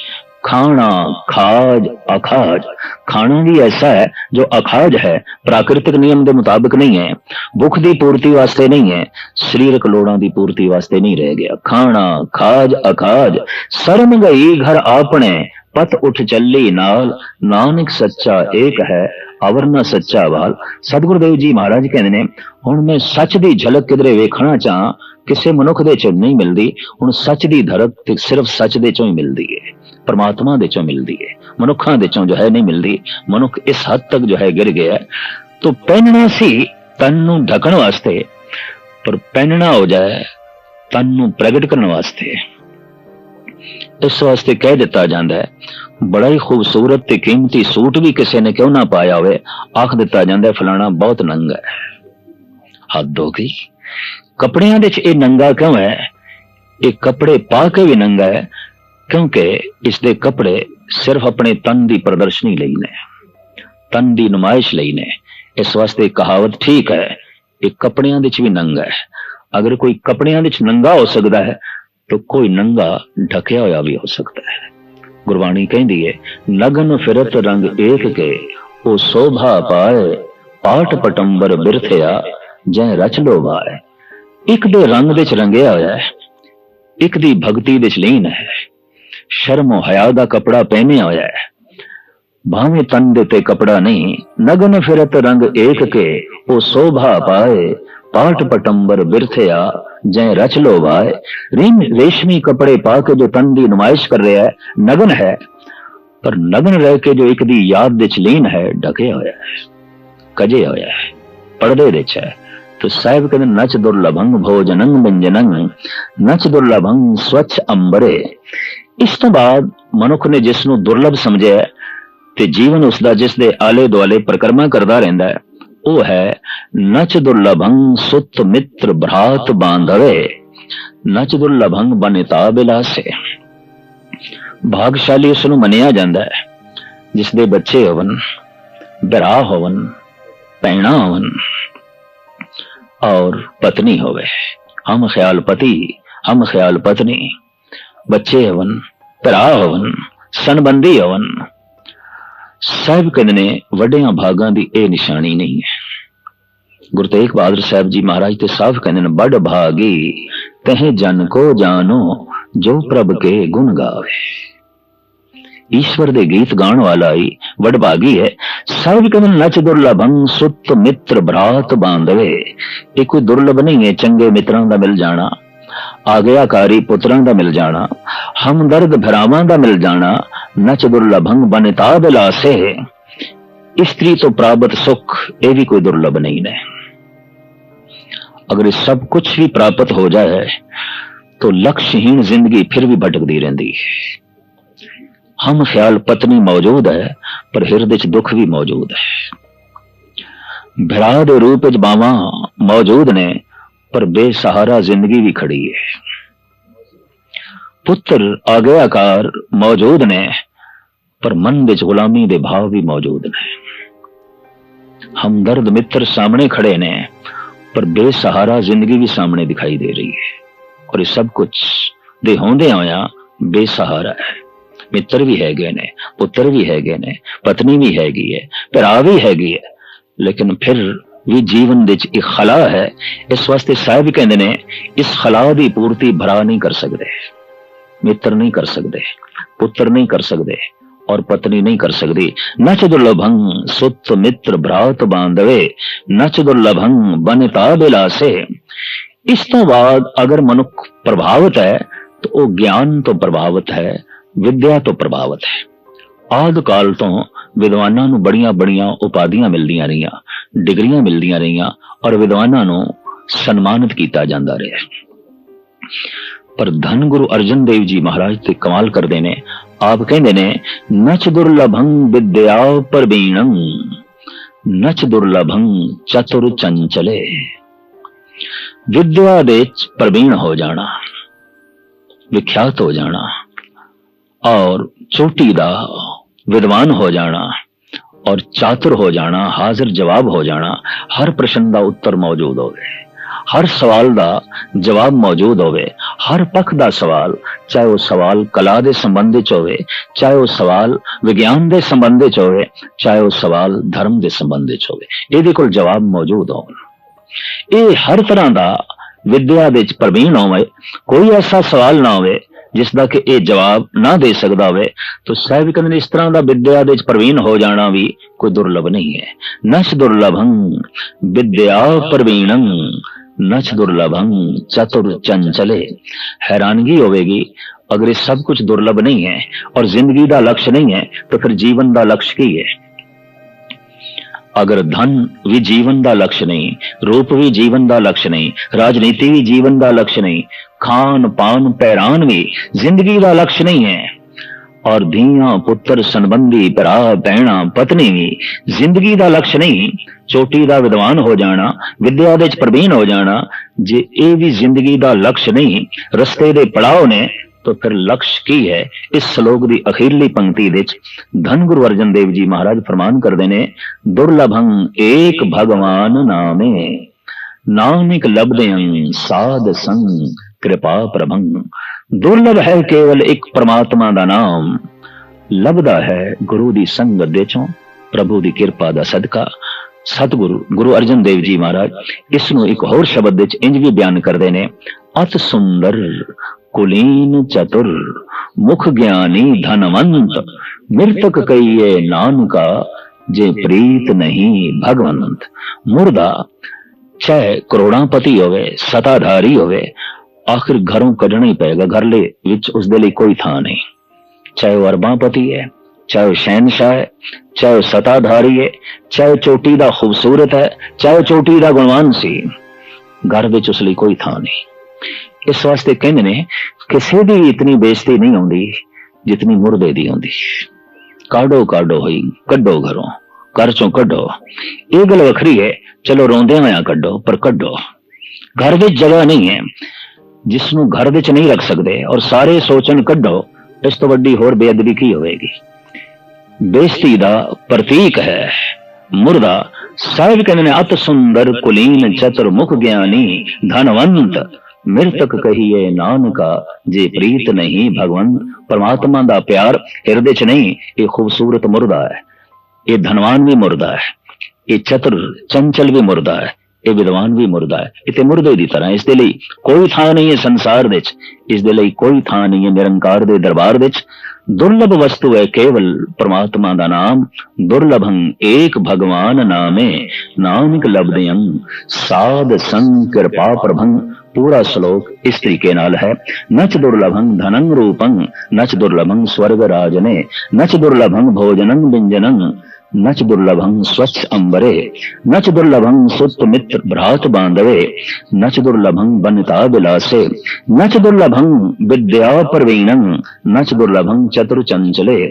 खाना खाज अखाज ਖਾਣਾ ਵੀ ਐਸਾ ਹੈ ਜੋ ਅਖਾਜ ਹੈ ਪ੍ਰਾਕਿਰਤਿਕ ਨਿਯਮ ਦੇ ਮੁਤਾਬਕ ਨਹੀਂ ਹੈ ਭੁੱਖ ਦੀ ਪੂਰਤੀ ਵਾਸਤੇ ਨਹੀਂ ਹੈ ਸਰੀਰਕ ਲੋੜਾਂ ਦੀ ਪੂਰਤੀ ਵਾਸਤੇ ਨਹੀਂ ਰਹਿ ਗਿਆ ਖਾਣਾ ਖਾਜ ਅਖਾਜ ਸਰਮ ਗਈ ਘਰ ਆਪਣੇ ਪਤ ਉੱਠ ਚੱਲੀ ਨਾਲ ਨਾਨਕ ਸੱਚਾ ਏਕ ਹੈ ਅਵਰਨਾ ਸੱਚਾ ਵਾਲ ਸਤਿਗੁਰੂ ਦੇਵ ਜੀ ਮਹਾਰਾਜ ਕਹਿੰਦੇ ਨੇ ਹੁਣ ਮੈਂ ਸੱਚ ਦੀ ਝਲਕ ਕਿਧਰੇ ਵੇਖਣਾ ਚਾਹਾਂ ਕਿਸੇ ਮਨੁੱਖ ਦੇ ਚ ਨਹੀਂ ਮਿਲਦੀ ਹੁਣ ਸੱਚ ਦੀ ਧੜਕ ਤੇ ਸਿਰਫ ਸੱਚ ਦੇ ਚੋਂ ਹੀ ਮਿਲਦੀ ਹੈ ਪਰਮਾਤਮਾ ਦੇ ਚੋਂ ਮਿਲਦੀ ਹੈ ਮਨੁੱਖਾਂ ਦੇ ਚੋਂ ਜੋ ਹੈ ਨਹੀਂ ਮਿਲਦੀ, ਮਨੁੱਖ ਇਸ ਹੱਦ ਤੱਕ ਜੋ ਹੈ ਗਿਰ ਗਿਆ ਤੋ ਪਹਿਨਣਾ ਸੀ ਤਨ ਨੂੰ ਢਕਣ ਵਾਸਤੇ, ਪਰ ਪਹਿਨਣਾ ਹੋ ਜਾਏ ਤਨ ਨੂੰ ਪ੍ਰਗਟ ਕਰਨ ਵਾਸਤੇ। ਇਸ ਵਾਸਤੇ ਕਹਿ ਦਿੱਤਾ ਜਾਂਦਾ ਹੈ, ਬੜਾ ਹੀ ਖੂਬਸੂਰਤ ਤੇ ਕੀਮਤੀ ਸੂਟ ਵੀ ਕਿਸੇ ਨੇ ਕਿਉਂ ਨਾ ਪਾਇਆ ਹੋਵੇ, ਆਖ ਦਿੱਤਾ ਜਾਂਦਾ ਫਲਾਣਾ ਬਹੁਤ ਨੰਗਾ ਹੈ। ਹੱਦ ਹੋ ਗਈ। ਕੱਪੜਿਆਂ ਦੇ ਵਿੱਚ ਇਹ ਨੰਗਾ ਕਿਉਂ ਹੈ? ਇਹ ਕੱਪੜੇ ਪਾ ਕੇ ਵੀ ਨੰਗਾ ਹੈ ਕਿਉਂਕਿ ਇਸ ਦੇ ਕੱਪੜੇ ਸਿਰਫ ਆਪਣੇ ਤਨ ਦੀ ਪ੍ਰਦਰਸ਼ਨੀ ਲਈ ਨੇ, ਤਨ ਦੀ ਨੁਮਾਇਸ਼ ਲਈ ਨੇ। ਇਸ ਵਾਸਤੇ ਕਹਾਵਤ ਠੀਕ ਹੈ ਇਹ ਕੱਪੜਿਆਂ ਵਿੱਚ ਵੀ ਨੰਗਾ ਹੈ। ਅਗਰ ਕੋਈ ਕੱਪੜਿਆਂ ਵਿੱਚ ਨੰਗਾ ਹੋ ਸਕਦਾ ਹੈ, ਤਾਂ ਕੋਈ ਨੰਗਾ ਢਕਿਆ ਹੋਇਆ ਵੀ ਹੋ ਸਕਦਾ ਹੈ। ਗੁਰਬਾਣੀ ਕਹਿੰਦੀ ਹੈ ਨਗਨ ਫਿਰਤ ਰੰਗ ਏਕ ਕੇ, ਉਹ ਸੋਭਾ ਪਾਏ ਪਾਟ ਪਟੰਬਰ ਬਿਰਥਿਆ, ਜੈ ਰਚ ਲੋਵਾਏ ਇੱਕ ਦੇ ਰੰਗ ਵਿੱਚ ਰੰਗਿਆ ਹੋਇਆ ਹੈ, ਇੱਕ ਦੀ ਭਗਤੀ ਵਿੱਚ ਲੀਨ ਹੈ। ਸ਼ਰਮ ਹਿਆ ਦਾ ਕਪੜਾ ਪਹਿਨਿਆ ਹੋਇਆ ਹੈ ਭਾਵੇਂ ਤਨ ਦੇ ਤੇ ਕਪੜਾ ਨਹੀਂ ਨਗਨ ਫਿਰਤ ਰੰਗ ਏਕ ਕੇ ਉਹ ਸੋਭਾ ਪਾਏ ਪਾਟ ਪਟੰਬਰ ਬਿਰਥਿਆ ਜੈ ਰਚ ਲੋਵਾਏ ਰਿਮ ਰੇਸ਼ਮੀ ਕਪੜੇ ਪਾ ਕੇ ਜੋ ਤਨ ਦੀ ਨੁਮਾਇਸ਼ ਕਰ ਰਿਹਾ ਹੈ ਨਗਨ ਹੈ ਪਰ ਨਗਨ ਰਹਿ ਕੇ ਜੋ ਇੱਕ ਦੀ ਯਾਦ ਵਿੱਚ ਲੀਨ ਹੈ ਢਕਿਆ ਹੋਇਆ ਹੈ ਕਜੇ ਹੋਇਆ ਹੈ ਪਰਦੇ ਵਿੱਚ ਹੈ तो साहिब कहते नच दुर्लभंग भोजनंग व्यंजनंग ਨਚ ਦੁਰਲਭੰ ਸਵੱਛ ਅੰਬਰੇ ਇਸ ਤੋਂ ਬਾਅਦ ਮਨੁੱਖ ਨੇ ਜਿਸ ਨੂੰ ਦੁਰਲਭ ਸਮਝਿਆ ਤੇ ਜੀਵਨ ਉਸ ਦਾ ਜਿਸ ਦੇ ਆਲੇ ਦੁਆਲੇ ਪ੍ਰਕਰਮਾ ਕਰਦਾ ਰਹਿੰਦਾ ਹੈ, ਉਹ ਹੈ, ਨਚ ਦੁਰਲਭੰ ਸੁਤ ਮਿੱਤਰ ਭਰਾਤ ਬਾਂਧਵੇ ਨਚ ਦੁਰਲਭੰ ਬਨਿਤਾ ਬਿਲਾਸੇ। ਭਾਗਸ਼ਾਲੀ ਉਸ ਨੂੰ ਮੰਨਿਆ ਜਾਂਦਾ ਹੈ, ਜਿਸ ਦੇ ਬੱਚੇ ਹੋਵਨ, ਬਿਰਾ ਹੋਵਨ ਪੈਣਾ ਹੋਵਨ, ਔਰ ਪਤਨੀ ਹੋਵੇ। ਹਮ ਖਿਆਲ ਪਤੀ, ਹਮ ਖਿਆਲ ਪਤਨੀ। ਬੱਚੇ ਹਵਨ, ਭਰਾ ਹਵਨ ਸੰਬੰਧੀ ਹਵਨ। ਸਾਹਿਬ ਕਹਿੰਦੇ ਨੇ, ਵੱਡਿਆਂ ਭਾਗਾਂ ਦੀ ਇਹ ਨਿਸ਼ਾਨੀ ਨਹੀਂ ਹੈ। ਗੁਰੂ ਤੇਗ ਬਹਾਦਰ ਸਾਹਿਬ ਜੀ ਮਹਾਰਾਜ ਤੇ ਸਾਫ਼ ਕਹਿੰਦੇ ਨੇ ਬੜ ਭਾਗੀ, ਤਹਿ ਜਨ ਕੋ ਜਾਨੋ ਜੋ ਪ੍ਰਭ ਕੇ ਗੁਣ ਗਾਵੇ। ਈਸ਼ਵਰ ਦੇ ਗੀਤ ਗਾਣ ਵਾਲਾ ਹੀ ਵਡਭਾਗੀ ਹੈ। ਸਭ ਕਮਨ ਨਚ ਦੁਰਲਭੰ ਸੁਤ ਮਿੱਤਰ ਭਰਾਤ ਬਾਂਧਵੇ। ਇਹ ਕੋਈ ਦੁਰਲਭ ਨਹੀਂ ਹੈ, ਚੰਗੇ ਮਿੱਤਰਾਂ ਦਾ ਮਿਲ ਜਾਣਾ। ਆਗਿਆਕਾਰੀ ਪੁੱਤਰਾਂ ਦਾ ਮਿਲ ਜਾਣਾ ਹਮਦਰਦ ਭਰਾਵਾਂ ਦਾ ਮਿਲ ਜਾਣਾ ਨਚ ਦੁਰਲਭੰ ਬਨਿਤਾ ਬਿਲਾਸੇ ਇਸਤਰੀ ਤੋਂ ਪ੍ਰਾਪਤ ਸੁਖ ਇਹ ਵੀ ਕੋਈ ਦੁਰਲਭ नहीं है अगर ये सब कुछ भी प्राप्त हो जाए तो लक्ष्यहीन जिंदगी फिर भी भटकती रहती है हम ख्याल पत्नी मौजूद है पर हिरदे च दुख भी मौजूद है भरा ਦੇ ਰੂਪ ਵਿੱਚ ਬਾਵਾਂ ਮੌਜੂਦ ਨੇ ਪਰ ਬੇਸਹਾਰਾ ਜ਼ਿੰਦਗੀ ਵੀ ਖੜੀ ਹੈ ਪੁੱਤਰ ਆਗਿਆਕਾਰ ਮੌਜੂਦ ਨੇ, ਪਰ ਮਨ ਵਿੱਚ ਗੁਲਾਮੀ ਦੇ ਭਾਵ ਵੀ ਮੌਜੂਦ ਨੇ। ਹਮਦਰਦ ਮਿੱਤਰ ਸਾਹਮਣੇ ਖੜੇ ਨੇ, ਪਰ ਬੇਸਹਾਰਾ ਜ਼ਿੰਦਗੀ ਵੀ ਸਾਹਮਣੇ ਦਿਖਾਈ ਦੇ ਰਹੀ ਹੈ ਔਰ ਇਹ ਸਭ ਕੁਝ ਦੇ ਹੁੰਦੇ ਹੋਇਆ ਬੇਸਹਾਰਾ ਹੈ। ਮਿੱਤਰ ਵੀ ਹੈਗੇ ਨੇ, ਪੁੱਤਰ ਵੀ ਹੈਗੇ ਨੇ, ਪਤਨੀ ਵੀ ਹੈਗੀ ਹੈ ਭਰਾ ਵੀ ਹੈਗੀ ਹੈ ਲੇਕਿਨ ਫਿਰ ਇਹ ਜੀਵਨ ਵਿੱਚ ਇੱਕ ਖਲਾ ਹੈ। ਇਸ ਵਾਸਤੇ ਸਾਹਿਬ ਕਹਿੰਦੇ ਨੇ, ਇਸ ਖਲਾ ਦੀ ਪੂਰਤੀ ਭਰਾ ਨਹੀਂ ਕਰ ਸਕਦੇ, ਮਿੱਤਰ ਨਹੀਂ ਕਰ ਸਕਦੇ, ਪੁੱਤਰ ਨਹੀਂ ਕਰ ਸਕਦੇ ਔਰ ਪਤਨੀ ਨਹੀਂ ਕਰ ਸਕਦੀ। ਨਚ ਦੁਰਲਭੰ ਸੁਤ ਮਿੱਤਰ ਭਰਾਤ ਬਾਂਧਵੇ ਨਚ ਦੁਰਲਭੰ ਬਨਤਾ ਬਿਲਾਸੇ ਇਸ ਤੋਂ ਬਾਅਦ ਅਗਰ ਮਨੁੱਖ ਪ੍ਰਭਾਵਿਤ ਹੈ, ਤਾਂ ਉਹ ਗਿਆਨ ਤੋਂ ਪ੍ਰਭਾਵਿਤ ਹੈ, ਵਿਦਿਆ ਤੋਂ ਪ੍ਰਭਾਵਿਤ ਹੈ। ਆਦ ਕਾਲ ਤੋਂ ਵਿਦਵਾਨਾਂ ਨੂੰ ਬੜੀਆਂ ਬੜੀਆਂ ਉਪਾਧੀਆਂ ਮਿਲਦੀਆਂ ਰਹੀਆਂ, ਡਿਗਰੀਆਂ ਮਿਲਦੀਆਂ ਰਹੀਆਂ ਔਰ ਵਿਦਵਾਨਾਂ ਨੂੰ ਸਨਮਾਨਿਤ ਕੀਤਾ ਜਾਂਦਾ ਰਿਹਾ ਪਰ ਧੰਨ ਗੁਰੂ ਅਰਜਨ ਦੇਵ ਜੀ ਮਹਾਰਾਜ ਤੇ ਕਮਾਲ ਕਰਦੇ ਨੇ, ਆਪ ਕਹਿੰਦੇ ਨੇ, ਨਚ ਦੁਰਲਭੰ ਵਿਦਿਆ ਪਰਵੀਣੰ, ਨਚ ਦੁਰਲਭੰ ਚਤੁਰ ਚੰਚਲੇ। ਵਿਦਿਆ ਦੇ ਚ ਹੋ ਜਾਣਾ, ਵਿਖਿਆਤ ਹੋ ਜਾਣਾ ਔਰ ਚੋਟੀ ਦਾ ਵਿਦਵਾਨ ਹੋ ਜਾਣਾ ਔਰ ਚਾਤੁਰ ਹੋ ਜਾਣਾ ਹਾਜ਼ਰ ਜਵਾਬ ਹੋ ਜਾਣਾ ਹਰ ਪ੍ਰਸ਼ਨ ਦਾ ਉੱਤਰ ਮੌਜੂਦ ਹੋਵੇ ਹਰ ਸਵਾਲ ਦਾ ਜਵਾਬ ਮੌਜੂਦ ਹੋਵੇ ਹਰ ਪੱਖ ਦਾ ਸਵਾਲ ਚਾਹੇ ਉਹ ਸਵਾਲ ਕਲਾ ਦੇ ਸੰਬੰਧ ਵਿੱਚ ਹੋਵੇ ਚਾਹੇ ਉਹ ਸਵਾਲ ਵਿਗਿਆਨ ਦੇ ਸੰਬੰਧ ਵਿੱਚ ਹੋਵੇ ਚਾਹੇ ਉਹ ਸਵਾਲ ਧਰਮ ਦੇ ਸੰਬੰਧ ਵਿੱਚ ਹੋਵੇ ਇਹਦੇ ਕੋਲ ਜਵਾਬ ਮੌਜੂਦ ਹੋਣ ਇਹ ਹਰ ਤਰ੍ਹਾਂ ਦਾ ਵਿਦਿਆ ਵਿੱਚ ਪ੍ਰਵੀਣ ਹੋਵੇ ਕੋਈ ਐਸਾ ਸਵਾਲ ਨਾ ਹੋਵੇ ਜਿਸ ਦਾ ਕਿ ਇਹ ਜਵਾਬ ਨਾ ਦੇ ਸਕਦਾ ਹੋਵੇ, ਤਾਂ ਸਾਹਿਬ ਕਹਿੰਦੇ ਨੇ, ਇਸ ਤਰ੍ਹਾਂ ਦਾ ਵਿਦਿਆ ਦੇ ਵਿੱਚ ਪ੍ਰਵੀਨ ਹੋ ਜਾਣਾ ਵੀ ਕੋਈ ਦੁਰਲਭ ਨਹੀਂ ਹੈ। ਨਸ਼ ਦੁਰਲਭੰ, ਵਿਦਿਆ ਪ੍ਰਵੀਣੰ ਨਚ ਦੁਰਲਭੰ ਚਤੁਰ ਚੰਚਲੇ। ਹੈਰਾਨਗੀ ਹੋਵੇਗੀ, ਅਗਰ ਇਹ ਸਭ ਕੁਝ ਦੁਰਲਭ ਨਹੀਂ ਹੈ, ਔਰ ਜ਼ਿੰਦਗੀ ਦਾ ਲਕਸ਼ ਨਹੀਂ ਹੈ, ਤਾਂ ਫਿਰ ਜੀਵਨ ਦਾ ਲਕਸ਼ ਕੀ ਹੈ? ਅਗਰ ਧਨ ਵੀ ਜੀਵਨ ਦਾ ਲਕਸ਼ ਨਹੀਂ, ਰੂਪ ਵੀ ਜੀਵਨ ਦਾ ਲਕਸ਼ ਨਹੀਂ, ਰਾਜਨੀਤੀ ਵੀ ਜੀਵਨ ਦਾ ਲਕਸ਼ ਨਹੀਂ, ਖਾਨ ਪਾਨ ਪਹਿਰਾਨ ਵੀ ਜ਼ਿੰਦਗੀ ਦਾ ਲਕਸ਼ ਨਹੀਂ ਹੈ। ਔਰ ਧੀਆਂ ਪੁੱਤਰ ਸੰਬੰਧੀ ਭਰਾ ਭੈਣਾ ਪਤਨੀ ਵੀ ਜ਼ਿੰਦਗੀ ਦਾ ਲਕਸ਼ ਨਹੀਂ, ਚੋਟੀ ਦਾ ਵਿਦਵਾਨ ਹੋ ਜਾਣਾ, ਵਿਦਿਆ ਦੇ ਚ ਪ੍ਰਵੀਨ ਹੋ ਜਾਣਾ, ਜੇ ਇਹ ਵੀ ਜ਼ਿੰਦਗੀ ਦਾ ਲਕਸ਼ ਨਹੀਂ, ਰਸਤੇ ਦੇ ਪੜਾਅ ਨੇ ਤਾਂ ਫਿਰ ਲਕਸ਼ ਕੀ ਹੈ? ਇਸ ਸ਼ਲੋਕ ਦੀ ਅਖੀਰਲੀ ਪੰਕਤੀ ਵਿੱਚ ਧੰਨ ਗੁਰੂ ਅਰਜਨ ਦੇਵ ਜੀ ਮਹਾਰਾਜ ਫਰਮਾਨ ਕਰਦੇ ਨੇ, ਦੁਰਲਭੰ ਏਕ ਭਗਵਾਨ ਨਾਮੇ, ਨਾਨਕ ਲਬਦਿਆਂ ਸਾਧ ਸੰਗ ਕਿਰਪਾ ਪ੍ਰਭੰ। ਦੁਰਲਭ ਹੈ ਕੇਵਲ ਇੱਕ ਪ੍ਰਮਾਤਮਾ ਦਾ ਨਾਮ ਲੱਭਦਾ ਹੈ ਗੁਰੂ ਦੀ ਸੰਗਤ ਦੇ ਚੋਂ, ਪ੍ਰਭੂ ਦੀ ਕਿਰਪਾ ਦਾ ਸਦਕਾ। ਸਤਿਗੁਰੂ, ਗੁਰੂ ਅਰਜਨ ਦੇਵ ਜੀ ਮਹਾਰਾਜ, ਇਸ ਨੂੰ ਇੱਕ ਹੋਰ ਸ਼ਬਦ ਵਿੱਚ ਇੰਜ ਵੀ ਬਿਆਨ ਕਰਦੇ ਨੇ, ਅਤ ਸੁੰਦਰ ਕੁਲੀਨ ਚਤੁਰ, ਮੁਖ ਗਿਆਨੀ ਧਨਵੰਤ, ਮਿਰਤਕ ਕਈਏ ਨਾਨਕਾ, ਜੇ ਪ੍ਰੀਤ ਨਹੀਂ ਭਗਵੰਤ। ਮੁਰਦਾ ਚਾਹੇ ਕਰੋੜਾਂਪਤੀ ਹੋਵੇ, ਸਤਾਧਾਰੀ ਹੋਵੇ, ਆਖਿਰ ਘਰੋਂ ਕੱਢਣਾ ਹੀ ਪਏਗਾ ਘਰਲੇ, ਵਿੱਚ ਉਸ ਦੇ ਲਈ ਕੋਈ ਥਾਂ ਨਹੀਂ। ਚਾਹੇ ਉਹ ਅਰਬਾਂਪਤੀ ਹੈ, ਚਾਹੇ ਉਹ ਸ਼ਹਿਨशाह ਹੈ, ਚਾਹੇ ਉਹ ਸਤਾਧਾਰੀ ਹੈ, ਚਾਹੇ ਉਹ ਚੋਟੀ ਦਾ ਖੂਬਸੂਰਤ ਹੈ, ਚਾਹੇ ਉਹ ਚੋਟੀ ਦਾ ਗੁਣਵਾਨ ਸੀ, ਘਰ ਵਿੱਚ ਉਸ ਲਈ ਕੋਈ ਥਾਂ ਨਹੀਂ। ਇਸ ਵਾਸਤੇ ਕਹਿੰਦੇ ਨੇ ਕਿਸੇ ਦੀ ਇਤਨੀ ਬੇਇੱਜ਼ਤੀ ਨਹੀਂ ਆਉਂਦੀ ਜਿਤਨੀ ਮੁਰਦੇ ਦੀ ਆਉਂਦੀ ਕਾਢੋ ਕਾਢੋ ਹੋਈ, ਕੱਢੋ ਘਰੋਂ, ਘਰ ਚੋਂ ਕੱਢੋ। ਇਹ ਗੱਲ ਵੱਖਰੀ ਹੈ, ਚਲੋ ਰੋਂਦੇ ਹੋਇਆ ਕੱਢੋ, ਪਰ ਕੱਢੋ। ਘਰ ਵਿੱਚ ਜਗ੍ਹਾ ਨਹੀਂ ਹੈ ਜਿਸ ਨੂੰ ਘਰ ਵਿੱਚ ਨਹੀਂ ਰੱਖ ਸਕਦੇ ਔਰ ਸਾਰੇ ਸੋਚਣ ਕੱਢੋ, ਇਸ ਤੋਂ ਵੱਡੀ ਹੋਰ ਬੇਅਦਬੀ ਕੀ ਹੋਵੇਗੀ? ਬੇਇੱਜ਼ਤੀ ਦਾ ਪ੍ਰਤੀਕ ਹੈ, ਮੁਰਦਾ। ਸਾਹਿਬ ਕਹਿੰਦੇ ਨੇ ਅਤ ਸੁੰਦਰ ਕੁਲੀਨ ਚਤੁਰ ਮੁਖ ਗਿਆਨੀ, ਧਨਵੰਤ। ਮਿਰਤਕ ਕਹੀਏ ਨਾਨਕਾ, ਜੇ ਪ੍ਰੀਤ ਨਹੀਂ ਭਗਵੰਤ, ਪਰਮਾਤਮਾ ਦਾ ਪਿਆਰ ਹਿਰਦੇ 'ਚ ਨਹੀਂ, ਇਹ ਖੂਬਸੂਰਤ ਮੁਰਦਾ ਹੈ। ਇਹ ਧਨਵਾਨ ਵੀ ਮੁਰਦਾ ਹੈ। ਇਹ ਚਤੁਰ ਚੰਚਲ ਵੀ ਮੁਰਦਾ ਹੈ। ਇਹ ਵਿਦਵਾਨ ਵੀ ਮੁਰਦਾ ਹੈ। ਇਹ ਤੇ ਮੁਰਦੇ ਦੀ ਤਰ੍ਹਾਂ ਇਸ ਦੇ ਲਈ ਕੋਈ ਥਾਂ ਨਹੀਂ ਹੈ ਸੰਸਾਰ ਵਿੱਚ ਇਸ ਦੇ ਲਈ ਕੋਈ ਥਾਂ ਨਹੀਂ ਹੈ ਨਿਰੰਕਾਰ ਦੇ ਦਰਬਾਰ ਵਿੱਚ ਦੁਰਲਭ ਵਸਤੂ ਹੈ ਕੇਵਲ ਪ੍ਰਮਾਤਮਾ ਦਾ ਨਾਮ। ਦੁਰਲਭੰ ਏਕ ਭਗਵਾਨ ਨਾਮੇ। ਨਾਨਕ ਲਬਦਿਆਂ ਸਾਧ ਸੰਗ ਕਿਰਪਾ ਪ੍ਰਭੰ। पूरा श्लोक इस तरीके नाल है। नच दुर्लभंग धनंग रूपंग नच दुर्लभंग स्वर्ग राजने नच दुर्लभंग भोजनंग व्यंजनंग नच दुर्लभंग स्वच्छ अंबरे, नच दुर्लभंग सुत मित्र भ्रात बांधवे, नच दुर्लभंग बनता बिलासे, नच दुर्लभंग विद्या प्रवीणंग नच दुर्लभंग चतुर चंचले।